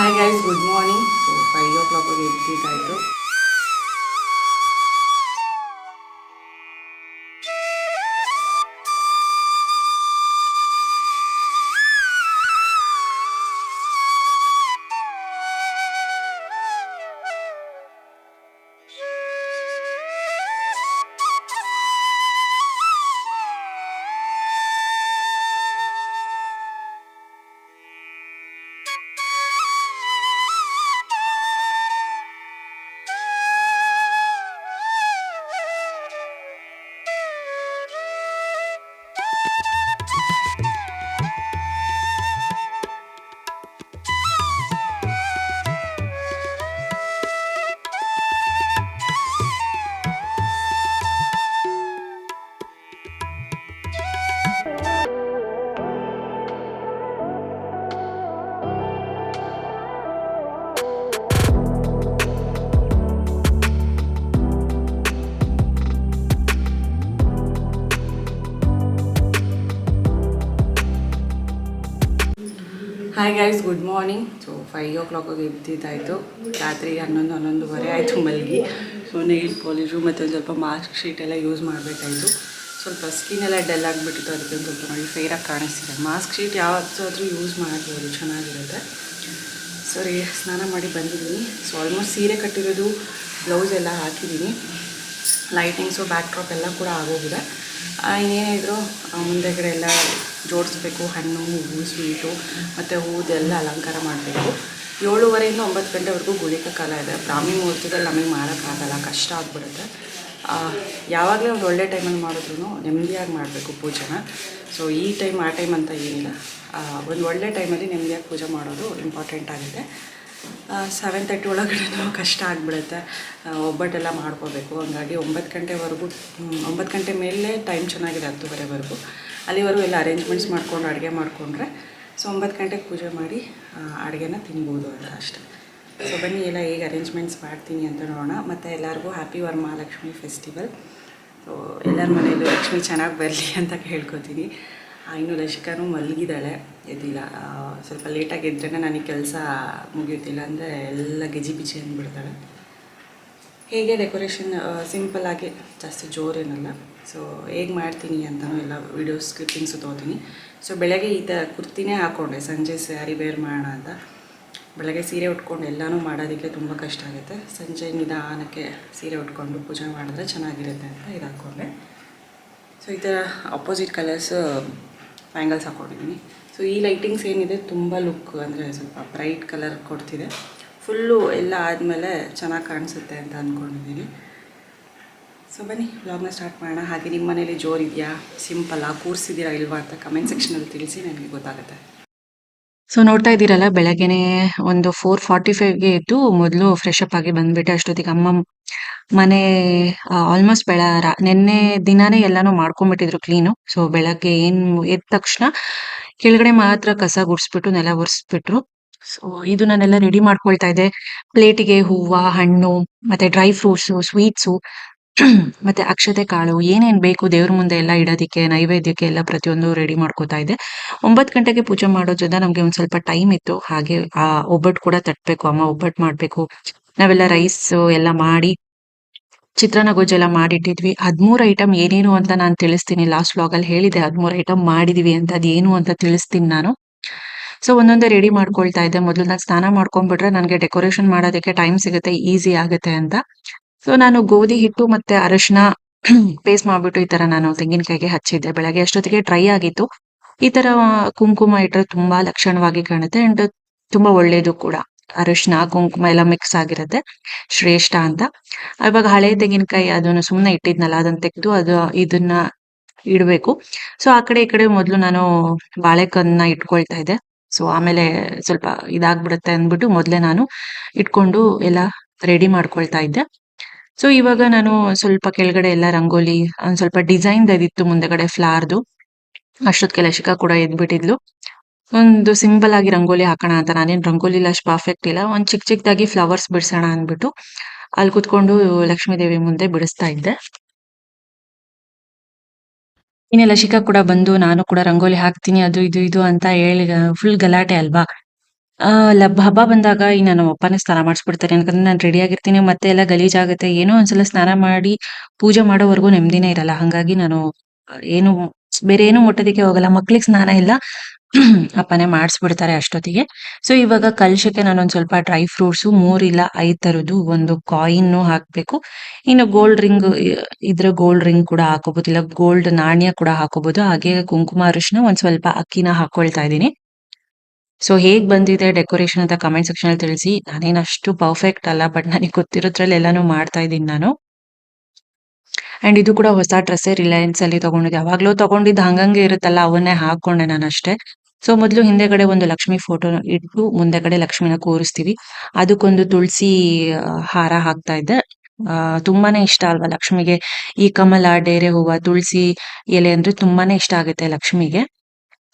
Hi guys good morning so five ಓ ಕ್ಲಾಕಿಗೆ ಎದ್ದಿದ್ದಾಯಿತು hi guys good morning so five ಓ ಕ್ಲಾಕಿಗೆ ಎದ್ದಿದ್ದಾಯಿತು. ರಾತ್ರಿ ಹನ್ನೊಂದು ಹನ್ನೊಂದುವರೆ ಆಯಿತು ಮಲ್ಗಿ. ಸೊ ನೈಲ್ ಪಾಲಿಶು ಮತ್ತು ಒಂದು ಸ್ವಲ್ಪ ಮಾಸ್ಕ್ ಶೀಟ್ ಎಲ್ಲ ಯೂಸ್ ಮಾಡಬೇಕಾಯಿತು. ಸ್ವಲ್ಪ ಸ್ಕಿನ್ ಎಲ್ಲ ಡೆಲ್ ಆಗಿಬಿಟ್ಟಿತ್ತು. ಅದಕ್ಕೆ ಒಂದು ಸ್ವಲ್ಪ ನೋಡಿ ಫೇರಾಗಿ ಕಾಣಿಸ್ತಿದೆ. ಮಾಸ್ಕ್ ಶೀಟ್ ಯಾವತ್ತಾದರೂ ಯೂಸ್ ಮಾಡ್ಬೋದು. ಚೆನ್ನಾಗಿರುತ್ತೆ. ಸರಿ ಸ್ನಾನ ಮಾಡಿ ಬಂದಿದ್ದೀನಿ. ಸೊ ಆಲ್ಮೋಸ್ಟ್ ಸೀರೆ ಕಟ್ಟಿರೋದು ಬ್ಲೌಸ್ ಎಲ್ಲ ಹಾಕಿದ್ದೀನಿ. ಲೈಟಿಂಗ್ಸು ಬ್ಯಾಕ್ ಡ್ರಾಪ್ ಎಲ್ಲ ಕೂಡ ಆಗೋಗಿದೆ. ಇನ್ನೇನಿದ್ರು ಆ, ಮುಂದೆ ಕಡೆ ಎಲ್ಲ ಜೋಡಿಸ್ಬೇಕು, ಹಣ್ಣು, ಹೂವು, ಸ್ವೀಟು, ಮತ್ತು ಹೂದೆಲ್ಲ ಅಲಂಕಾರ ಮಾಡಬೇಕು. ಏಳುವರೆಯಿಂದ ಒಂಬತ್ತು ಗಂಟೆವರೆಗೂ ಗುಳಿಕ ಕಾಲ ಇದೆ. ಬ್ರಾಹ್ಮಿ ಮುಹೂರ್ತದಲ್ಲಿ ನಮಗೆ ಮಾಡೋಕ್ಕಾಗಲ್ಲ ಕಷ್ಟ ಆಗ್ಬಿಡುತ್ತೆ. ಯಾವಾಗಲೇ ಒಂದು ಒಳ್ಳೆ ಟೈಮಲ್ಲಿ ಮಾಡಿದ್ರು ನೆಮ್ಮದಿಯಾಗಿ ಮಾಡಬೇಕು ಪೂಜೆನ. ಸೊ ಈ ಟೈಮ್, ಆ ಟೈಮ್ ಅಂತ ಏನಿಲ್ಲ. ಒಂದು ಒಳ್ಳೆ ಟೈಮಲ್ಲಿ ನೆಮ್ಮದಿಯಾಗಿ ಪೂಜೆ ಮಾಡೋದು ಇಂಪಾರ್ಟೆಂಟ್ ಆಗಿದೆ. ಸೆವೆನ್ ತರ್ಟಿ ಒಳಗಡೆ ಕಷ್ಟ ಆಗಿಬಿಡುತ್ತೆ. ಒಬ್ಬಟ್ಟೆಲ್ಲ ಮಾಡ್ಕೋಬೇಕು. ಹಂಗಾಗಿ ಒಂಬತ್ತು ಗಂಟೆವರೆಗೂ ಒಂಬತ್ತು ಗಂಟೆ ಮೇಲೆ ಟೈಮ್ ಚೆನ್ನಾಗಿದೆ ಹತ್ತುವರೆವರೆಗೂ. ಅಲ್ಲಿವರೆಗೂ ಎಲ್ಲ ಅರೇಂಜ್ಮೆಂಟ್ಸ್ ಮಾಡಿಕೊಂಡು, ಅಡುಗೆ ಮಾಡಿಕೊಂಡ್ರೆ ಸೊ ಒಂಬತ್ತು ಗಂಟೆಗೆ ಪೂಜೆ ಮಾಡಿ ಅಡುಗೆನ ತಿನ್ಬೋದು ಅಂತ ಅಷ್ಟೇ. ಸೊ ಬನ್ನಿ ಎಲ್ಲ ಹೇಗೆ ಅರೇಂಜ್ಮೆಂಟ್ಸ್ ಮಾಡ್ತೀನಿ ಅಂತ ನೋಡೋಣ. ಮತ್ತು ಎಲ್ಲರಿಗೂ ಹ್ಯಾಪಿ ವರಮಹಾಲಕ್ಷ್ಮಿ ಫೆಸ್ಟಿವಲ್ ಸೊ ಎಲ್ಲರ ಮನೆಯಲ್ಲೂ ಲಕ್ಷ್ಮಿ ಚೆನ್ನಾಗಿ ಬರಲಿ ಅಂತ ಕೇಳ್ಕೊತೀನಿ. ಇನ್ನು ಲಸಿಕಾನು ಮಲಗಿದ್ದಾಳೆ, ಎದ್ದಿಲ್ಲ. ಸ್ವಲ್ಪ ಲೇಟಾಗಿ ಎದ್ರೇ ನನಗೆ ಕೆಲಸ ಮುಗಿಯುತ್ತಿಲ್ಲ ಅಂದರೆ ಎಲ್ಲ ಗಿಜಿ ಬಿಜಿ ಅಂದ್ಬಿಡ್ತಾಳೆ. ಹೇಗೆ ಡೆಕೋರೇಷನ್ ಸಿಂಪಲ್ ಆಗಿ ಜಾಸ್ತಿ ಜೋರೇನಲ್ಲ. ಸೊ ಹೇಗೆ ಮಾಡ್ತೀನಿ ಅಂತಲೂ ಎಲ್ಲ ವೀಡಿಯೋ ಕ್ಲಿಪ್ಪಿಂಗ್ಸು ತೊಗೋತೀನಿ. ಸೊ ಬೆಳಗ್ಗೆ ಈ ಥರ ಕುರ್ತಿನೇ ಹಾಕ್ಕೊಂಡೆ ಸಂಜೆ ಸ್ಯಾರಿ ಬೇರ್ ಮಾಡೋಣ ಅಂತ. ಬೆಳಗ್ಗೆ ಸೀರೆ ಉಟ್ಕೊಂಡು ಎಲ್ಲನೂ ಮಾಡೋದಕ್ಕೆ ತುಂಬ ಕಷ್ಟ ಆಗುತ್ತೆ. ಸಂಜೆ ನಿಧಾನಕ್ಕೆ ಸೀರೆ ಉಟ್ಕೊಂಡು ಪೂಜೆ ಮಾಡಿದ್ರೆ ಚೆನ್ನಾಗಿರುತ್ತೆ ಅಂತ ಇದು ಹಾಕ್ಕೊಂಡೆ ಸೊ ಈ ಥರ ಅಪೋಸಿಟ್ ಕಲರ್ಸ್ ಬ್ಯಾಂಗಲ್ಸ್ ಹಾಕ್ಕೊಂಡಿದ್ದೀನಿ ಸೊ ಈ ಲೈಟಿಂಗ್ಸ್ ಏನಿದೆ, ತುಂಬ ಲುಕ್ ಅಂದರೆ ಸ್ವಲ್ಪ ಬ್ರೈಟ್ ಕಲರ್ ಕೊಡ್ತಿದೆ. ಫುಲ್ಲು ಎಲ್ಲ ಆದಮೇಲೆ ಚೆನ್ನಾಗಿ ಕಾಣಿಸುತ್ತೆ ಅಂತ ಅಂದ್ಕೊಂಡಿದ್ದೀನಿ ಸೊ ಬನ್ನಿ ವ್ಲಾಗ್ನ ಸ್ಟಾರ್ಟ್ ಮಾಡೋಣ. ಹಾಗೆ ನಿಮ್ಮ ಮನೇಲಿ ಜೋರಿದೆಯಾ ಸಿಂಪಲ್ಲ ಕೂರಿಸಿದ್ದೀರಾ ಇಲ್ವಾ ಅಂತ ಕಮೆಂಟ್ ಸೆಕ್ಷನಲ್ಲಿ ತಿಳಿಸಿ ನನಗೆ ಗೊತ್ತಾಗುತ್ತೆ. ಸೊ ನೋಡ್ತಾ ಇದ್ದೀರಲ್ಲ, ಬೆಳಗ್ಗೆನೆ ಒಂದು ಫೋರ್ ಫಾರ್ಟಿ ಫೈವ್ಗೆ ಎದ್ದು ಮೊದಲು ಫ್ರೆಶ್ ಅಪ್ ಆಗಿ ಬಂದ್ಬಿಟ್ಟೆ ಅಷ್ಟೊತ್ತಿಗೆ ಅಮ್ಮ ಮನೆ ಆಲ್ಮೋಸ್ಟ್ ಬೆಳ ನೆನ್ನೆ ದಿನಾನೇ ಎಲ್ಲಾನು ಮಾಡ್ಕೊಂಡ್ಬಿಟ್ಟಿದ್ರು ಕ್ಲೀನು ಸೊ ಬೆಳಗ್ಗೆ ಏನ್, ಎದ್ದ ತಕ್ಷಣ ಕೆಳಗಡೆ ಮಾತ್ರ ಕಸ ಗುಡಿಸ್ಬಿಟ್ಟು ನೆಲ ಒರೆಸ್ಬಿಟ್ರು. ಸೊ ಇದು ನಾನೆಲ್ಲ ರೆಡಿ ಮಾಡ್ಕೊಳ್ತಾ ಇದ್ದೆ. ಪ್ಲೇಟಿಗೆ ಹೂವ, ಹಣ್ಣು, ಮತ್ತೆ ಡ್ರೈ ಫ್ರೂಟ್ಸು ಸ್ವೀಟ್ಸು ಮತ್ತೆ ಅಕ್ಷತೆ ಕಾಳು, ಏನೇನ್ ಬೇಕು ದೇವ್ರ ಮುಂದೆ ಎಲ್ಲ ಇಡೋದಿಕ್ಕೆ, ನೈವೇದ್ಯಕ್ಕೆ ಎಲ್ಲ ಪ್ರತಿಯೊಂದು ರೆಡಿ ಮಾಡ್ಕೋತಾ ಇದ್ದೆ. ಒಂಬತ್ತು ಗಂಟೆಗೆ ಪೂಜೆ ಮಾಡೋದ್ರಿಂದ ನಮ್ಗೆ ಒಂದ್ ಸ್ವಲ್ಪ ಟೈಮ್ ಇತ್ತು. ಹಾಗೆ ಆ ಒಬ್ಬಟ್ಟು ಕೂಡ ತಟ್ಬೇಕು, ಅಮ್ಮ ಒಬ್ಬಟ್ಟು ಮಾಡ್ಬೇಕು. ನಾವೆಲ್ಲ ರೈಸ್ ಎಲ್ಲ ಮಾಡಿ, ಚಿತ್ರಾನ್ನ ಗೊಜ್ಜೆಲ್ಲ ಮಾಡಿಟ್ಟಿದ್ವಿ. ಹದಿಮೂರು ಐಟಮ್ ಏನೇನು ಅಂತ ನಾನು ತಿಳಿಸ್ತೀನಿ. ಲಾಸ್ಟ್ ವ್ಲಾಗ್ ಅಲ್ಲಿ ಹೇಳಿದೆ ಹದಿಮೂರು ಐಟಮ್ ಮಾಡಿದೀವಿ ಅಂತ. ಅದೇನು ಅಂತ ತಿಳಿಸ್ತೀನಿ ನಾನು. ಸೊ ಒಂದೊಂದೇ ರೆಡಿ ಮಾಡ್ಕೊಳ್ತಾ ಇದ್ದೆ. ಮೊದಲು ನಾನು ಸ್ನಾನ ಮಾಡ್ಕೊಂಡ್ಬಿಟ್ರೆ ನನಗೆ ಡೆಕೋರೇಷನ್ ಮಾಡೋದಕ್ಕೆ ಟೈಮ್ ಸಿಗುತ್ತೆ ಈಸಿ ಆಗುತ್ತೆ ಅಂತ. ಸೊ ನಾನು ಗೋಧಿ ಹಿಟ್ಟು ಮತ್ತೆ ಅರಶಿನ ಪೇಸ್ಟ್ ಮಾಡ್ಬಿಟ್ಟು ಈ ತರ ನಾನು ತೆಂಗಿನಕಾಯಿಗೆ ಹಚ್ಚಿದ್ದೆ. ಬೆಳಗ್ಗೆ ಅಷ್ಟೊತ್ತಿಗೆ ಡ್ರೈ ಆಗಿತ್ತು. ಈ ತರ ಕುಂಕುಮ ಇಟ್ಟರೆ ತುಂಬಾ ಲಕ್ಷಣವಾಗಿ ಕಾಣುತ್ತೆ ಅಂಡ್ ತುಂಬಾ ಒಳ್ಳೇದು ಕೂಡ. ಅರಶಿನ, ಕುಂಕುಮ ಎಲ್ಲ ಮಿಕ್ಸ್ ಆಗಿರುತ್ತೆ. ಶ್ರೇಷ್ಠ ಅಂತ. ಇವಾಗ ಹಳೆ ತೆಂಗಿನಕಾಯಿ ಅದನ್ನು ಸುಮ್ಮನೆ ಇಟ್ಟಿದ್ನಲ್ಲ, ಅದನ್ನ ತೆಗೆದು ಅದು, ಇದನ್ನ ಇಡಬೇಕು. ಸೊ ಆ ಕಡೆ ಈ ಕಡೆ ಮೊದಲು ನಾನು ಬಾಳೆಕನ್ನ ಇಟ್ಕೊಳ್ತಾ ಇದ್ದೆ. ಸೊ ಆಮೇಲೆ ಸ್ವಲ್ಪ ಇದಾಗ್ಬಿಡುತ್ತೆ ಅಂದ್ಬಿಟ್ಟು ಮೊದಲೇ ನಾನು ಇಟ್ಕೊಂಡು ಎಲ್ಲ ರೆಡಿ ಮಾಡ್ಕೊಳ್ತಾ ಇದ್ದೆ. ಸೊ ಇವಾಗ ನಾನು ಸ್ವಲ್ಪ ಕೆಳಗಡೆ ಎಲ್ಲ ರಂಗೋಲಿ ಒಂದ್ ಸ್ವಲ್ಪ ಡಿಸೈನ್ ಇದಿತ್ತು ಮುಂದೆಗಡೆ ಫ್ಲಾರ್ದು. ಅಷ್ಟೊತ್ತಿಗೆ ಲಶಿಕಾ ಕೂಡ ಎದ್ಬಿಟ್ಟಿದ್ಲು. ಒಂದು ಸಿಂಪಲ್ ಆಗಿ ರಂಗೋಲಿ ಹಾಕೋಣ ಅಂತ ನಾನೇನು ರಂಗೋಲಿ ಅಷ್ಟು ಪರ್ಫೆಕ್ಟ್ ಇಲ್ಲ. ಒಂದ್ ಚಿಕ್ಕ ಚಿಕ್ಕದಾಗಿ ಫ್ಲವರ್ಸ್ ಬಿಡಿಸೋಣ ಅಂದ್ಬಿಟ್ಟು ಅಲ್ಲಿ ಕುತ್ಕೊಂಡು ಲಕ್ಷ್ಮೀ ದೇವಿ ಮುಂದೆ ಬಿಡಿಸ್ತಾ ಇದ್ದೆ. ಇನ್ನು ಲಸಿಕಾ ಕೂಡ ಬಂದು ನಾನು ಕೂಡ ರಂಗೋಲಿ ಹಾಕ್ತೀನಿ, ಅದು ಇದು ಇದು ಅಂತ ಹೇಳಿ ಫುಲ್ ಗಲಾಟೆ ಅಲ್ವಾ? ಆ ಲಬ್ ಹಬ್ಬ ಬಂದಾಗ ಈ ನನ್ನ ಅಪ್ಪನೇ ಸ್ನಾನ ಮಾಡಿಸ್ಬಿಡ್ತಾರೆ. ಯಾಕಂದ್ರೆ ನಾನು ರೆಡಿ ಆಗಿರ್ತೀನಿ, ಮತ್ತೆ ಎಲ್ಲ ಗಲೀಜಾಗುತ್ತೆ. ಏನೋ ಒಂದ್ಸಲ ಸ್ನಾನ ಮಾಡಿ ಪೂಜೆ ಮಾಡೋವರೆಗೂ ನೆಮ್ಮದಿನೇ ಇರಲ್ಲ. ಹಂಗಾಗಿ ನಾನು ಏನು ಬೇರೆ ಏನು ಮುಟ್ಟೋದಕ್ಕೆ ಹೋಗಲ್ಲ. ಮಕ್ಳಿಗೆ ಸ್ನಾನ ಇಲ್ಲ, ಅಪ್ಪನೇ ಮಾಡಿಸ್ಬಿಡ್ತಾರೆ ಅಷ್ಟೊತ್ತಿಗೆ. ಸೊ ಇವಾಗ ಕಲಶಕ್ಕೆ ನಾನೊಂದ್ ಸ್ವಲ್ಪ ಡ್ರೈ ಫ್ರೂಟ್ಸು ಇಲ್ಲ ಐದ್ ತರದ್ದು ಒಂದು ಕಾಯಿನ್ ಹಾಕ್ಬೇಕು. ಇನ್ನು ಗೋಲ್ಡ್ ರಿಂಗ್, ಇದ್ರೆ ಗೋಲ್ಡ್ ರಿಂಗ್ ಕೂಡ ಹಾಕೋಬಹುದು ಇಲ್ಲ, ಗೋಲ್ಡ್ ನಾಣ್ಯ ಕೂಡ ಹಾಕೋಬಹುದು ಹಾಗೆ ಕುಂಕುಮ, ಅರಿಶಿನ ಒಂದ್ ಸ್ವಲ್ಪ ಅಕ್ಕಿನ ಹಾಕೊಳ್ತಾ ಇದ್ದೀನಿ. ಸೊ ಹೇಗ್ ಬಂದಿದೆ ಡೆಕೋರೇಷನ್ ಅಂತ ಕಮೆಂಟ್ ಸೆಕ್ಷನ್ ಅಲ್ಲಿ ತಿಳಿಸಿ. ನಾನೇನ್ ಅಷ್ಟು ಪರ್ಫೆಕ್ಟ್ ಅಲ್ಲ, ಬಟ್ ನನಗೆ ಗೊತ್ತಿರೋದ್ರಲ್ಲಿ ಎಲ್ಲಾನು ಮಾಡ್ತಾ ಇದ್ದೀನಿ ನಾನು. ಅಂಡ್ ಇದು ಕೂಡ ಹೊಸ ಡ್ರೆಸ್ಸೇ ರಿಲಯನ್ಸ್ ಅಲ್ಲಿ ತಗೊಂಡಿದ್ದೆ ಯಾವಾಗ್ಲೂ ತಗೊಂಡಿದ್ದು ಹಂಗಂಗೆ ಇರುತ್ತಲ್ಲ, ಅವನ್ನೇ ಹಾಕೊಂಡೆ ನಾನು ಅಷ್ಟೇ. ಸೊ ಮೊದಲು ಹಿಂದೆಗಡೆ ಒಂದು ಲಕ್ಷ್ಮಿ ಫೋಟೋ ಇಟ್ಟು ಮುಂದೆಗಡೆ ಲಕ್ಷ್ಮಿನ ಕೂರಿಸ್ತೀವಿ. ಅದಕ್ಕೊಂದು ತುಳಸಿ ಹಾರ ಹಾಕ್ತಾ ಇದ್ದೆ. ತುಂಬಾನೇ ಇಷ್ಟ ಅಲ್ವಾ ಲಕ್ಷ್ಮಿಗೆ? ಈ ಕಮಲ, ಡೇರೆ ಹೂವ, ತುಳಸಿ ಎಲೆ ಅಂದ್ರೆ ತುಂಬಾನೇ ಇಷ್ಟ ಆಗುತ್ತೆ ಲಕ್ಷ್ಮಿಗೆ.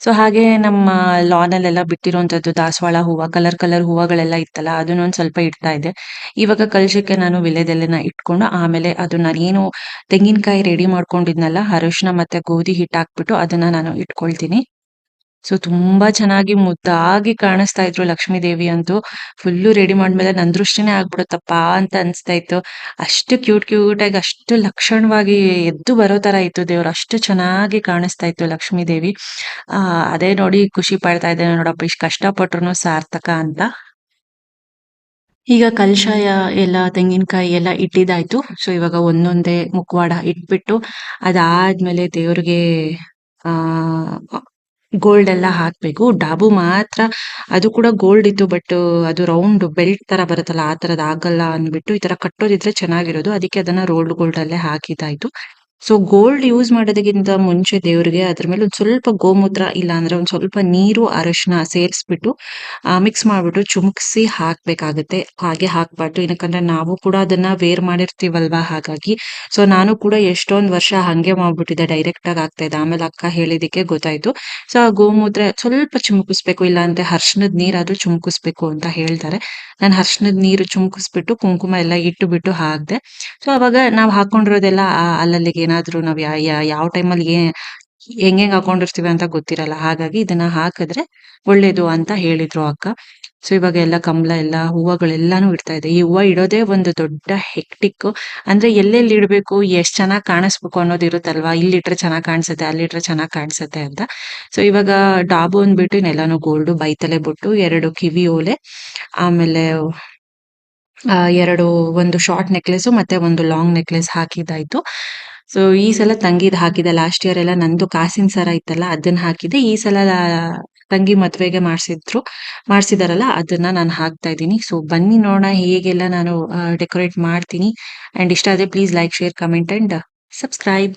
ಸೊ ಹಾಗೆ ನಮ್ಮ ಲಾನ್ ಅಲ್ಲೆಲ್ಲ ಬಿಟ್ಟಿರುವಂತದ್ದು ದಾಸವಾಳ ಹೂವ ಕಲರ್ ಕಲರ್ ಹೂವಗಳೆಲ್ಲ ಇತ್ತಲ್ಲ ಅದನ್ನೊಂದ್ ಸ್ವಲ್ಪ ಇಡ್ತಾ ಇದ್ದೆ. ಇವಾಗ ಕಲಶಕ್ಕೆ ನಾನು ವಿಳೆದೆಲೆನ ಇಟ್ಕೊಂಡು ಆಮೇಲೆ ಅದು ಏನು ತೆಂಗಿನಕಾಯಿ ರೆಡಿ ಮಾಡ್ಕೊಂಡಿದ್ನಲ್ಲ, ಅರಿಶಿನ ಮತ್ತೆ ಗೋಧಿ ಹಿಟ್ಟು ಹಾಕ್ಬಿಟ್ಟು ಅದನ್ನ ನಾನು ಇಟ್ಕೊಳ್ತೀನಿ. ಸೊ ತುಂಬಾ ಚೆನ್ನಾಗಿ ಮುದ್ದಾಗಿ ಕಾಣಿಸ್ತಾ ಇದ್ರು ಲಕ್ಷ್ಮೀ ದೇವಿ ಅಂತೂ ಫುಲ್ಲು ರೆಡಿ ಮಾಡ್ಮೇಲೆ ನನ್ ದೃಷ್ಟಿನೇ ಆಗ್ಬಿಡುತ್ತಪ್ಪ ಅಂತ ಅನ್ಸ್ತಾ ಇತ್ತು. ಅಷ್ಟು ಕ್ಯೂಟ್ ಕ್ಯೂಟ್ ಆಗಿ ಅಷ್ಟು ಲಕ್ಷಣವಾಗಿ ಎದ್ದು ಬರೋ ತರ ಇತ್ತು ದೇವ್ರು. ಅಷ್ಟು ಚೆನ್ನಾಗಿ ಕಾಣಿಸ್ತಾ ಇತ್ತು ಲಕ್ಷ್ಮೀ ದೇವಿ. ಆ, ಅದೇ ನೋಡಿ ಖುಷಿ ಪಡ್ತಾ ಇದ್ದೇನೆ ನೋಡಪ್ಪ, ಇಷ್ಟು ಕಷ್ಟಪಟ್ರು ಸಾರ್ಥಕ ಅಂತ. ಈಗ ಕಲ್ಶಾಯ ಎಲ್ಲ, ತೆಂಗಿನಕಾಯಿ ಎಲ್ಲ ಇಟ್ಟಿದ್ದಾಯ್ತು. ಸೊ ಇವಾಗ ಒಂದೊಂದೇ ಮುಖವಾಡ ಇಟ್ಬಿಟ್ಟು ಅದಾದ್ಮೇಲೆ ದೇವ್ರಿಗೆ, ಆ ಗೋಲ್ಡ್ ಎಲ್ಲ ಹಾಕ್ಬೇಕು. ಡಾಬು ಮಾತ್ರ, ಅದು ಕೂಡ ಗೋಲ್ಡ್ ಇತ್ತು ಬಟ್ ಅದು ರೌಂಡ್ ಬೆಲ್ಟ್ ತರ ಬರುತ್ತಲ್ಲ, ಆ ತರದ್ ಆಗಲ್ಲ ಅಂದ್ಬಿಟ್ಟು ಈ ತರ ಕಟ್ಟೋದಿದ್ರೆ ಚೆನ್ನಾಗಿರೋದು. ಅದಕ್ಕೆ ಅದನ್ನ ರೋಲ್ಡ್ ಗೋಲ್ಡ್ ಅಲ್ಲೇ ಹಾಕಿದ್ದಾಯ್ತು. ಸೊ ಗೋಲ್ಡ್ ಯೂಸ್ ಮಾಡೋದಕ್ಕಿಂತ ಮುಂಚೆ ದೇವ್ರಿಗೆ ಅದ್ರ ಮೇಲೆ ಒಂದ್ ಸ್ವಲ್ಪ ಗೋಮೂತ್ರ ಇಲ್ಲ ಅಂದ್ರೆ ಒಂದ್ ಸ್ವಲ್ಪ ನೀರು, ಅರಶಿನ ಸೇರಿಸ್ಬಿಟ್ಟು ಮಿಕ್ಸ್ ಮಾಡ್ಬಿಟ್ಟು ಚುಮುಕ್ಸಿ ಹಾಕ್ಬೇಕಾಗತ್ತೆ. ಹಾಗೆ ಹಾಕ್ಬಾರ್ದು. ಏನಕ್ಕಂದ್ರೆ ನಾವು ಕೂಡ ಅದನ್ನ ವೇರ್ ಮಾಡಿರ್ತೀವಲ್ವಾ ಹಾಗಾಗಿ. ಸೊ ನಾನು ಕೂಡ ಎಷ್ಟೊಂದ್ ವರ್ಷ ಹಂಗೆ ಮಾಡ್ಬಿಟ್ಟಿದ್ದೆ. ಡೈರೆಕ್ಟ್ ಆಗಿ ಆಗ್ತಾ ಇದೆ. ಆಮೇಲೆ ಅಕ್ಕ ಹೇಳಿದಕ್ಕೆ ಗೊತ್ತಾಯ್ತು. ಸೊ ಆ ಗೋಮೂತ್ರ ಸ್ವಲ್ಪ ಚುಮುಕಿಸ್ಬೇಕು. ಇಲ್ಲ ಅಂದ್ರೆ ಹರ್ಷಣದ ನೀರಾದ್ರೂ ಚುಮುಕಿಸ್ಬೇಕು ಅಂತ ಹೇಳ್ತಾರೆ. ನಾನು ಹರ್ಷಣದ ನೀರು ಚುಮುಕಿಸ್ಬಿಟ್ಟು, ಕುಂಕುಮ ಎಲ್ಲ ಇಟ್ಟು ಬಿಟ್ಟು ಹಾಕ್ದೆ. ಸೊ ಅವಾಗ ನಾವ್ ಹಾಕೊಂಡಿರೋದೆಲ್ಲ ಅಲ್ಲಲ್ಲಿಗೆ ಏನಾದ್ರೂ ನಾವ್ ಯಾ ಯಾವ ಟೈಮಲ್ಲಿ ಹೆಂಗ್ ಹಾಕೊಂಡಿರ್ತೀವಿ ಅಂತ ಗೊತ್ತಿರಲ್ಲ. ಹಾಗಾಗಿ ಇದನ್ನ ಹಾಕಿದ್ರೆ ಒಳ್ಳೇದು ಅಂತ ಹೇಳಿದ್ರು ಅಕ್ಕ. ಸೊ ಇವಾಗ ಎಲ್ಲ ಕಂಬಳ ಎಲ್ಲ, ಹೂವಗಳೆಲ್ಲಾನು ಇಡ್ತಾ ಇದೆ. ಈ ಹೂವ ಇಡೋದೇ ಒಂದು ದೊಡ್ಡ ಹೆಕ್ಟಿಕ್ ಅಂದ್ರೆ ಎಲ್ಲೆಲ್ಲಿ ಇಡ್ಬೇಕು, ಎಷ್ಟ್ ಚೆನ್ನಾಗ್ ಕಾಣಿಸ್ಬೇಕು ಅನ್ನೋದು ಇರುತ್ತಲ್ವಾ? ಇಲ್ಲಿ ಇಟ್ರೆ ಚೆನ್ನಾಗ್ ಕಾಣಿಸುತ್ತೆ ಅಲ್ಲಿಟ್ರೆ ಚೆನ್ನಾಗ್ ಕಾಣಿಸುತ್ತೆ ಅಂತ. ಸೊ ಇವಾಗ ಡಾಬು ಅಂದ್ಬಿಟ್ಟು ಇನ್ನೆಲ್ಲಾನು ಗೋಲ್ಡ್ ಬೈತಲೆ ಬಿಟ್ಟು ಎರಡು ಕಿವಿ ಓಲೆ, ಆಮೇಲೆ ಎರಡು ಒಂದು ಶಾರ್ಟ್ ನೆಕ್ಲೆಸ್ ಮತ್ತೆ ಒಂದು ಲಾಂಗ್ ನೆಕ್ಲೆಸ್ ಹಾಕಿದ್ದಾಯ್ತು. ಸೊ ಈ ಸಲ ತಂಗಿದ್ ಹಾಕಿದೆ ಲಾಸ್ಟ್ ಇಯರ್ ಎಲ್ಲ ನಂದು ಕಾಸಿನ ಸರ ಇತ್ತಲ್ಲ ಅದನ್ನ ಹಾಕಿದೆ. ಈ ಸಲ ತಂಗಿ ಮದ್ವೆಗೆ ಮಾಡ್ಸಿದ್ರು, ಮಾಡ್ಸಿದಾರಲ್ಲ, ಅದನ್ನ ನಾನು ಹಾಕ್ತಾ ಇದ್ದೀನಿ. ಸೊ ಬನ್ನಿ ನೋಡೋಣ ಹೇಗೆಲ್ಲ ನಾನು ಡೆಕೋರೇಟ್ ಮಾಡ್ತೀನಿ. ಅಂಡ್ ಇಷ್ಟ ಆದ್ರೆ please like share comment and subscribe